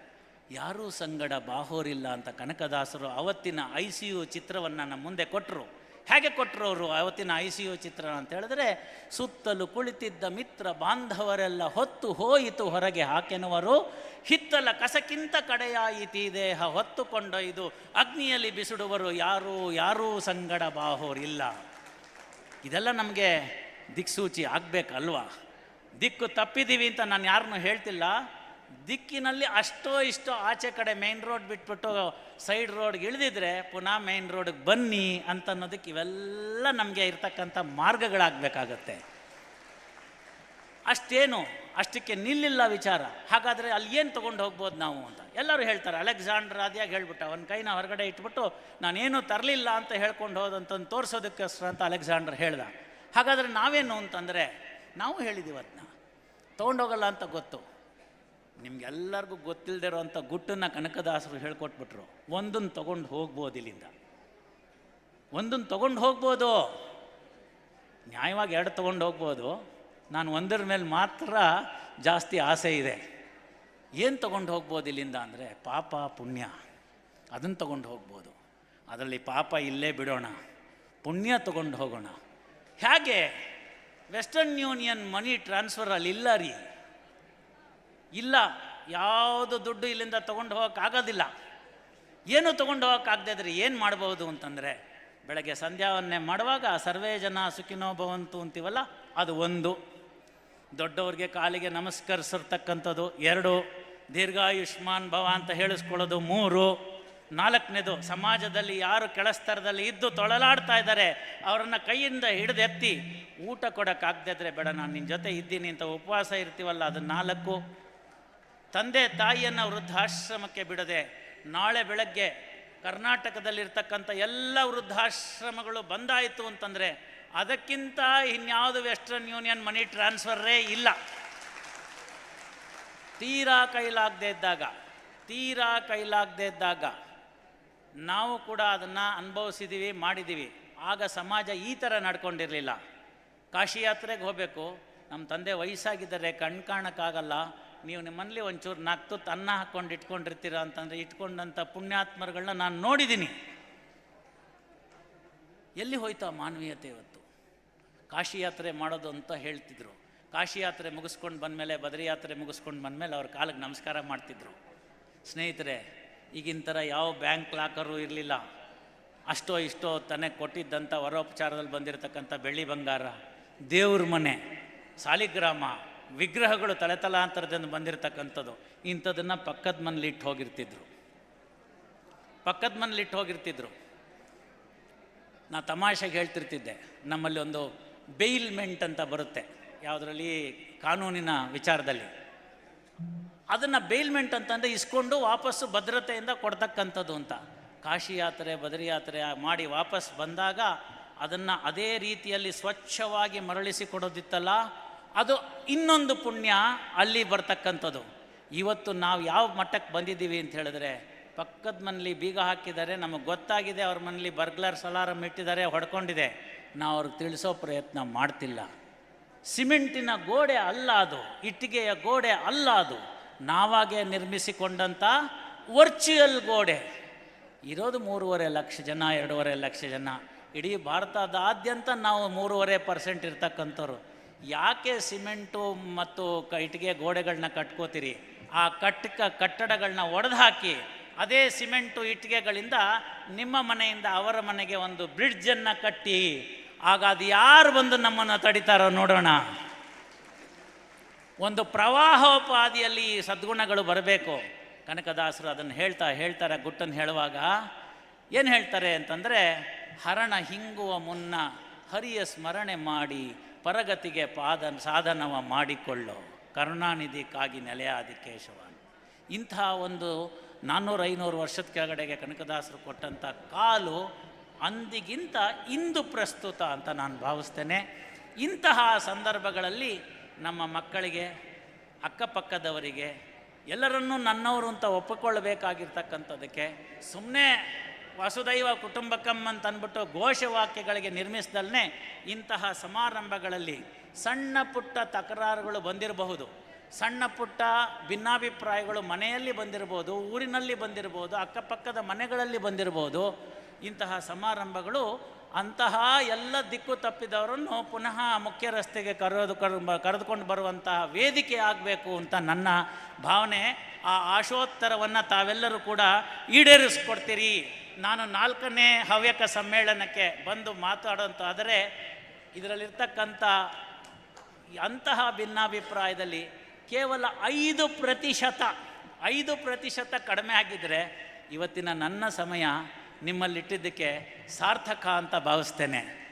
ಯಾರೂ ಸಂಗಡ ಬಾಹೋರಿಲ್ಲ ಅಂತ ಕನಕದಾಸರು ಅವತ್ತಿನ ಐ ಸಿ ಯು ಚಿತ್ರವನ್ನು ನಮ್ಮ ಮುಂದೆ ಕೊಟ್ಟರು ಹೇಗೆ ಕೊಟ್ಟರು ಅವರು ಅವತ್ತಿನ ಐ ಸಿ ಯು ಚಿತ್ರ ಅಂತ ಹೇಳಿದ್ರೆ, ಸುತ್ತಲೂ ಕುಳಿತಿದ್ದ ಮಿತ್ರ ಬಾಂಧವರೆಲ್ಲ ಹೊತ್ತು ಹೋಯಿತು ಹೊರಗೆ ಹಾಕೆನವರು, ಹಿತ್ತಲ ಕಸಕ್ಕಿಂತ ಕಡೆಯಾಯಿತಿ ದೇಹ ಹೊತ್ತುಕೊಂಡೊಯ್ದು ಅಗ್ನಿಯಲ್ಲಿ ಬಿಸಿಡುವರು, ಯಾರೂ ಯಾರೂ ಸಂಗಡ ಬಾಹೋರಿಲ್ಲ ಇದೆಲ್ಲ ನಮಗೆ ದಿಕ್ಸೂಚಿ ಆಗಬೇಕಲ್ವಾ? ದಿಕ್ಕು ತಪ್ಪಿದ್ದೀವಿ ಅಂತ ನಾನು ಯಾರನ್ನೂ ಹೇಳ್ತಿಲ್ಲ. ದಿಕ್ಕಿನಲ್ಲಿ ಅಷ್ಟೋ ಇಷ್ಟೋ ಆಚೆ ಕಡೆ ಮೇನ್ ರೋಡ್ ಬಿಟ್ಬಿಟ್ಟು ಸೈಡ್ ರೋಡ್ಗೆ ಇಳಿದಿದ್ರೆ ಪುನಃ ಮೇನ್ ರೋಡ್ಗೆ ಬನ್ನಿ ಅಂತ ಅನ್ನೋದಕ್ಕೆ ಇವೆಲ್ಲ ನಮಗೆ ಇರ್ತಕ್ಕಂಥ ಮಾರ್ಗಗಳಾಗಬೇಕಾಗತ್ತೆ. ಅಷ್ಟೇನು, ಅಷ್ಟಕ್ಕೆ ನಿಲ್ಲಿಲ್ಲ ವಿಚಾರ. ಹಾಗಾದರೆ ಅಲ್ಲಿ ಏನು ತೊಗೊಂಡು ಹೋಗ್ಬೋದು ನಾವು ಅಂತ. ಎಲ್ಲರೂ ಹೇಳ್ತಾರೆ, ಅಲೆಕ್ಸಾಂಡರ್ ಆದಿಯಾಗಿ ಹೇಳ್ಬಿಟ್ಟ ಅವನ ಕೈನ ಹೊರಗಡೆ ಇಟ್ಬಿಟ್ಟು ನಾನೇನು ತರಲಿಲ್ಲ ಅಂತ ಹೇಳ್ಕೊಂಡು ಹೋದಂತಂದು ತೋರಿಸೋದಕ್ಕೋಸ್ಕರ ಅಂತ ಅಲೆಕ್ಸಾಂಡರ್ ಹೇಳ್ದ. ಹಾಗಾದರೆ ನಾವೇನು ಅಂತಂದರೆ, ನಾವು ಹೇಳಿದ್ದೀವಿ ಅದನ್ನ ತೊಗೊಂಡೋಗಲ್ಲ ಅಂತ ಗೊತ್ತು. ನಿಮ್ಗೆಲ್ಲರಿಗೂ ಗೊತ್ತಿಲ್ಲದೆ ಇರೋವಂಥ ಗುಟ್ಟನ್ನು ಕನಕದಾಸರು ಹೇಳ್ಕೊಟ್ಬಿಟ್ರು. ಒಂದನ್ನು ತೊಗೊಂಡು ಹೋಗ್ಬೋದು ಇಲ್ಲಿಂದ. ಒಂದನ್ನು ತೊಗೊಂಡು ಹೋಗ್ಬೋದು. ನ್ಯಾಯವಾಗಿ ಎರಡು ತೊಗೊಂಡು ಹೋಗ್ಬೋದು. ನಾನು ಒಂದರ ಮೇಲೆ ಮಾತ್ರ ಜಾಸ್ತಿ ಆಸೆ ಇದೆ. ಏನು ತೊಗೊಂಡು ಹೋಗ್ಬೋದು ಇಲ್ಲಿಂದ ಅಂದರೆ ಪಾಪ ಪುಣ್ಯ. ಅದನ್ನು ತೊಗೊಂಡು ಹೋಗ್ಬೋದು. ಅದರಲ್ಲಿ ಪಾಪ ಇಲ್ಲೇ ಬಿಡೋಣ. ಪುಣ್ಯ ತೊಗೊಂಡು ಹೋಗೋಣ. ಹೇಗೆ? ವೆಸ್ಟರ್ನ್ ಯೂನಿಯನ್ ಮನಿ ಟ್ರಾನ್ಸ್ಫರ್ ಅಲ್ಲಿ ಇಲ್ಲ ರೀ. ಇಲ್ಲ, ಯಾವುದು ದುಡ್ಡು ಇಲ್ಲಿಂದ ತೊಗೊಂಡು ಹೋಗೋಕ್ಕಾಗೋದಿಲ್ಲ ಏನು ತೊಗೊಂಡು ಹೋಗೋಕ್ಕಾಗದೇ ಇದ್ರೆ ಏನು ಮಾಡ್ಬೋದು ಅಂತಂದರೆ, ಬೆಳಗ್ಗೆ ಸಂಧ್ಯಾವನ್ನೇ ಮಾಡುವಾಗ, ಸರ್ವೇ ಜನ ಸುಖಿನೋ ಭವಂತು ಅಂತೀವಲ್ಲ, ಅದು ಒಂದು. ದೊಡ್ಡವ್ರಿಗೆ ಕಾಲಿಗೆ ನಮಸ್ಕರಿಸಿರ್ತಕ್ಕಂಥದ್ದು ಎರಡು. ದೀರ್ಘಾಯುಷ್ಮಾನ್ ಭವ ಅಂತ ಹೇಳಿಸ್ಕೊಳ್ಳೋದು ಮೂರು. ನಾಲ್ಕನೇದು, ಸಮಾಜದಲ್ಲಿ ಯಾರು ಕೆಳಸ್ತರದಲ್ಲಿ ಇದ್ದು ತೊಳಲಾಡ್ತಾ ಇದ್ದಾರೆ, ಅವರನ್ನು ಕೈಯಿಂದ ಹಿಡಿದೆತ್ತಿ ಊಟ ಊಟ ಕೊಡೋಕ್ಕಾಗದಿದ್ರೆ ಬೇಡ, ನಾನು ನಿನ್ನ ಜೊತೆ ಇದ್ದೀನಿ ಅಂತ ಉಪವಾಸ ಇರ್ತೀವಲ್ಲ, ಅದು ನಾಲ್ಕು. ತಂದೆ ತಾಯಿಯನ್ನು ವೃದ್ಧಾಶ್ರಮಕ್ಕೆ ಬಿಡದೆ ನಾಳೆ ಬೆಳಗ್ಗೆ ಕರ್ನಾಟಕದಲ್ಲಿರ್ತಕ್ಕಂಥ ಎಲ್ಲ ವೃದ್ಧಾಶ್ರಮಗಳು ಬಂದಾಯಿತು ಅಂತಂದರೆ ಅದಕ್ಕಿಂತ ಇನ್ಯಾವುದು ವೆಸ್ಟರ್ನ್ ಯೂನಿಯನ್ ಮನಿ ಟ್ರಾನ್ಸ್ಫರೇ ಇಲ್ಲ. ತೀರಾ ಕೈಲಾಗದೇ ಇದ್ದಾಗ, ತೀರಾ ಕೈಲಾಗದೇ ಇದ್ದಾಗ ನಾವು ಕೂಡ ಅದನ್ನು ಅನುಭವಿಸಿದ್ದೀವಿ ಮಾಡಿದ್ದೀವಿ ಆಗ ಸಮಾಜ ಈ ಥರ ನಡ್ಕೊಂಡಿರಲಿಲ್ಲ. ಕಾಶಿ ಯಾತ್ರೆಗೆ ಹೋಗಬೇಕು ನಮ್ಮ ತಂದೆ ವಯಸ್ಸಾಗಿದ್ದಾರೆ ಕಣ್ ಕಾಣಕ್ಕಾಗಲ್ಲ ನೀವು ನಿಮ್ಮಲ್ಲಿ ಒಂಚೂರು ನಾಲ್ಕು ತುತ್ತು ಅನ್ನ ಹಾಕ್ಕೊಂಡು ಇಟ್ಕೊಂಡಿರ್ತೀರ ಅಂತಂದರೆ ಇಟ್ಕೊಂಡಂಥ ಪುಣ್ಯಾತ್ಮರುಗಳನ್ನ ನಾನು ನೋಡಿದ್ದೀನಿ ಎಲ್ಲಿ ಹೋಯ್ತಾ ಮಾನವೀಯತೆ ಇವತ್ತು? ಕಾಶಿ ಯಾತ್ರೆ ಮಾಡೋದು ಅಂತ ಹೇಳ್ತಿದ್ರು. ಕಾಶಿ ಯಾತ್ರೆ ಮುಗಿಸ್ಕೊಂಡು ಬಂದಮೇಲೆ, ಬದರಿ ಯಾತ್ರೆ ಮುಗಿಸ್ಕೊಂಡು ಬಂದಮೇಲೆ ಅವ್ರ ಕಾಲಿಗೆ ನಮಸ್ಕಾರ ಮಾಡ್ತಿದ್ರು. ಸ್ನೇಹಿತರೆ, ಈಗಿನ ಥರ ಯಾವ ಬ್ಯಾಂಕ್ ಲಾಕರು ಇರಲಿಲ್ಲ. ಅಷ್ಟೋ ಇಷ್ಟೋ ತನಗೆ ಕೊಟ್ಟಿದ್ದಂಥ ವರೋಪಚಾರದಲ್ಲಿ ಬಂದಿರತಕ್ಕಂಥ ಬೆಳ್ಳಿ ಬಂಗಾರ, ದೇವ್ರ ಮನೆ, ಸಾಲಿಗ್ರಾಮ ವಿಗ್ರಹಗಳು ತಲೆತಲಾಂತರದಿಂದ ಬಂದಿರತಕ್ಕಂಥದ್ದು, ಇಂಥದನ್ನು ಪಕ್ಕದ ಮನೇಲಿ ಇಟ್ಟು ಹೋಗಿರ್ತಿದ್ರು. ಪಕ್ಕದ ಮನೇಲಿ ಇಟ್ಟು ಹೋಗಿರ್ತಿದ್ರು. ನಾ ತಮಾಷೆಗೆ ಹೇಳ್ತಿರ್ತಿದ್ದೆ, ನಮ್ಮಲ್ಲಿ ಒಂದು ಬೇಯಿಲ್ಮೆಂಟ್ ಅಂತ ಬರುತ್ತೆ, ಯಾವುದರಲ್ಲಿ? ಕಾನೂನಿನ ವಿಚಾರದಲ್ಲಿ. ಅದನ್ನು ಬೇಲ್ಮೆಂಟ್ ಅಂತಂದರೆ ಇಸ್ಕೊಂಡು ವಾಪಸ್ಸು ಭದ್ರತೆಯಿಂದ ಕೊಡ್ತಕ್ಕಂಥದ್ದು ಅಂತ. ಕಾಶಿ ಯಾತ್ರೆ ಬದರಿ ಯಾತ್ರೆ ಮಾಡಿ ವಾಪಸ್ ಬಂದಾಗ ಅದನ್ನು ಅದೇ ರೀತಿಯಲ್ಲಿ ಸ್ವಚ್ಛವಾಗಿ ಮರಳಿಸಿ ಕೊಡೋದಿತ್ತಲ್ಲ ಅದು ಇನ್ನೊಂದು ಪುಣ್ಯ ಅಲ್ಲಿ ಬರ್ತಕ್ಕಂಥದ್ದು. ಇವತ್ತು ನಾವು ಯಾವ ಮಟ್ಟಕ್ಕೆ ಬಂದಿದ್ದೀವಿ ಅಂತ ಹೇಳಿದ್ರೆ, ಪಕ್ಕದ ಮನೇಲಿ ಬೀಗ ಹಾಕಿದ್ದಾರೆ, ನಮಗೆ ಗೊತ್ತಾಗಿದೆ, ಅವ್ರ ಮನೇಲಿ ಬರ್ಗ್ಲರ್ ಸಲಾರಮ್ ಇಟ್ಟಿದ್ದಾರೆ, ಹೊಡ್ಕೊಂಡಿದೆ. ನಾವು ಅವ್ರಿಗೆ ತಿಳಿಸೋ ಪ್ರಯತ್ನ ಮಾಡ್ತಿಲ್ಲ. ಸಿಮೆಂಟಿನ ಗೋಡೆ ಅಲ್ಲ ಅದು, ಇಟ್ಟಿಗೆಯ ಗೋಡೆ ಅಲ್ಲ ಅದು. ನಾವಾಗೆ ನಿರ್ಮಿಸಿಕೊಂಡಂಥ ವರ್ಚುವಲ್ ಗೋಡೆ. ಇರೋದು ಮೂರುವರೆ ಲಕ್ಷ ಜನ, ಎರಡೂವರೆ ಲಕ್ಷ ಜನ. ಇಡೀ ಭಾರತದಾದ್ಯಂತ ನಾವು ಮೂರುವರೆ ಪರ್ಸೆಂಟ್ ಇರ್ತಕ್ಕಂಥವ್ರು. ಯಾಕೆ ಸಿಮೆಂಟು ಮತ್ತು ಇಟ್ಟಿಗೆ ಗೋಡೆಗಳನ್ನ ಕಟ್ಕೋತೀರಿ? ಆ ಕಟ್ಟಕ ಕಟ್ಟಡಗಳನ್ನ ಒಡೆದು ಹಾಕಿ ಅದೇ ಸಿಮೆಂಟು ಇಟ್ಟಿಗೆಗಳಿಂದ ನಿಮ್ಮ ಮನೆಯಿಂದ ಅವರ ಮನೆಗೆ ಒಂದು ಬ್ರಿಡ್ಜನ್ನು ಕಟ್ಟಿ. ಆಗ ಅದು ಯಾರು ಬಂದು ನಮ್ಮನ್ನು ತಡಿತಾರೋ ನೋಡೋಣ. ಒಂದು ಪ್ರವಾಹೋಪಾದಿಯಲ್ಲಿ ಸದ್ಗುಣಗಳು ಬರಬೇಕು. ಕನಕದಾಸರು ಅದನ್ನು ಹೇಳ್ತಾ, ಹೇಳ್ತಾರೆ ಗುಟ್ಟನ್ನು ಹೇಳುವಾಗ ಏನು ಹೇಳ್ತಾರೆ ಅಂತಂದರೆ, ಹರಣ ಹಿಂಗುವ ಮುನ್ನ ಹರಿಯ ಸ್ಮರಣೆ ಮಾಡಿ ಪರಗತಿಗೆ ಪಾದ ಸಾಧನವ ಮಾಡಿಕೊಳ್ಳೋ ಕರುಣಾನಿಧಿಕ್ಕಾಗಿ ನೆಲೆಯಾದ ಕೇಶವ ಇಂಥ ಒಂದು ನಾನ್ನೂರು ಐನೂರು ವರ್ಷದ ಕೆಳಗಡೆಗೆ ಕನಕದಾಸರು ಕೊಟ್ಟಂಥ ಕಾಲು ಅಂದಿಗಿಂತ ಇಂದು ಪ್ರಸ್ತುತ ಅಂತ ನಾನು ಭಾವಿಸ್ತೇನೆ. ಇಂತಹ ಸಂದರ್ಭಗಳಲ್ಲಿ ನಮ್ಮ ಮಕ್ಕಳಿಗೆ, ಅಕ್ಕಪಕ್ಕದವರಿಗೆ ಎಲ್ಲರನ್ನೂ ನನ್ನವರು ಅಂತ ಒಪ್ಪಿಕೊಳ್ಳಬೇಕಾಗಿರ್ತಕ್ಕಂಥದ್ದಕ್ಕೆ ಸುಮ್ಮನೆ ವಸುದೈವ ಕುಟುಂಬಕಂ ಅಂತ ಅಂದ್ಬಿಟ್ಟು ಘೋಷವಾಕ್ಯಗಳಿಗೆ ನಿರ್ಮಿಸ್ದಲ್ಲೇ ಇಂತಹ ಸಮಾರಂಭಗಳಲ್ಲಿ ಸಣ್ಣ ಪುಟ್ಟ ತಕರಾರುಗಳು ಬಂದಿರಬಹುದು. ಸಣ್ಣ ಪುಟ್ಟ ಭಿನ್ನಾಭಿಪ್ರಾಯಗಳು ಮನೆಯಲ್ಲಿ ಬಂದಿರ್ಬೋದು ಊರಿನಲ್ಲಿ ಬಂದಿರ್ಬೋದು ಅಕ್ಕಪಕ್ಕದ ಮನೆಗಳಲ್ಲಿ ಬಂದಿರ್ಬೋದು ಇಂತಹ ಸಮಾರಂಭಗಳು ಅಂತಹ ಎಲ್ಲ ದಿಕ್ಕು ತಪ್ಪಿದವರನ್ನು ಪುನಃ ಮುಖ್ಯ ರಸ್ತೆಗೆ ಕರೆದು ಕರ್ ಕರೆದುಕೊಂಡು ಬರುವಂತಹ ವೇದಿಕೆ ಆಗಬೇಕು ಅಂತ ನನ್ನ ಭಾವನೆ. ಆ ಆಶೋತ್ತರವನ್ನು ತಾವೆಲ್ಲರೂ ಕೂಡ ಈಡೇರಿಸ್ಕೊಡ್ತೀರಿ. ನಾನು ನಾಲ್ಕನೇ ಹವ್ಯಕ ಸಮ್ಮೇಳನಕ್ಕೆ ಬಂದು ಮಾತಾಡೋಂಥಾದರೆ ಇದರಲ್ಲಿರ್ತಕ್ಕಂಥ ಅಂತಹ ಭಿನ್ನಾಭಿಪ್ರಾಯದಲ್ಲಿ ಕೇವಲ ಐದು ಪ್ರತಿಶತ ಐದು ಪ್ರತಿಶತ ಕಡಿಮೆ ಆಗಿದ್ದರೆ ಇವತ್ತಿನ ನನ್ನ ಸಮಯ ನಿಮ್ಮಲ್ಲಿಟ್ಟಿದ್ದಕ್ಕೆ ಸಾರ್ಥಕ ಅಂತ ಭಾವಿಸ್ತೇನೆ.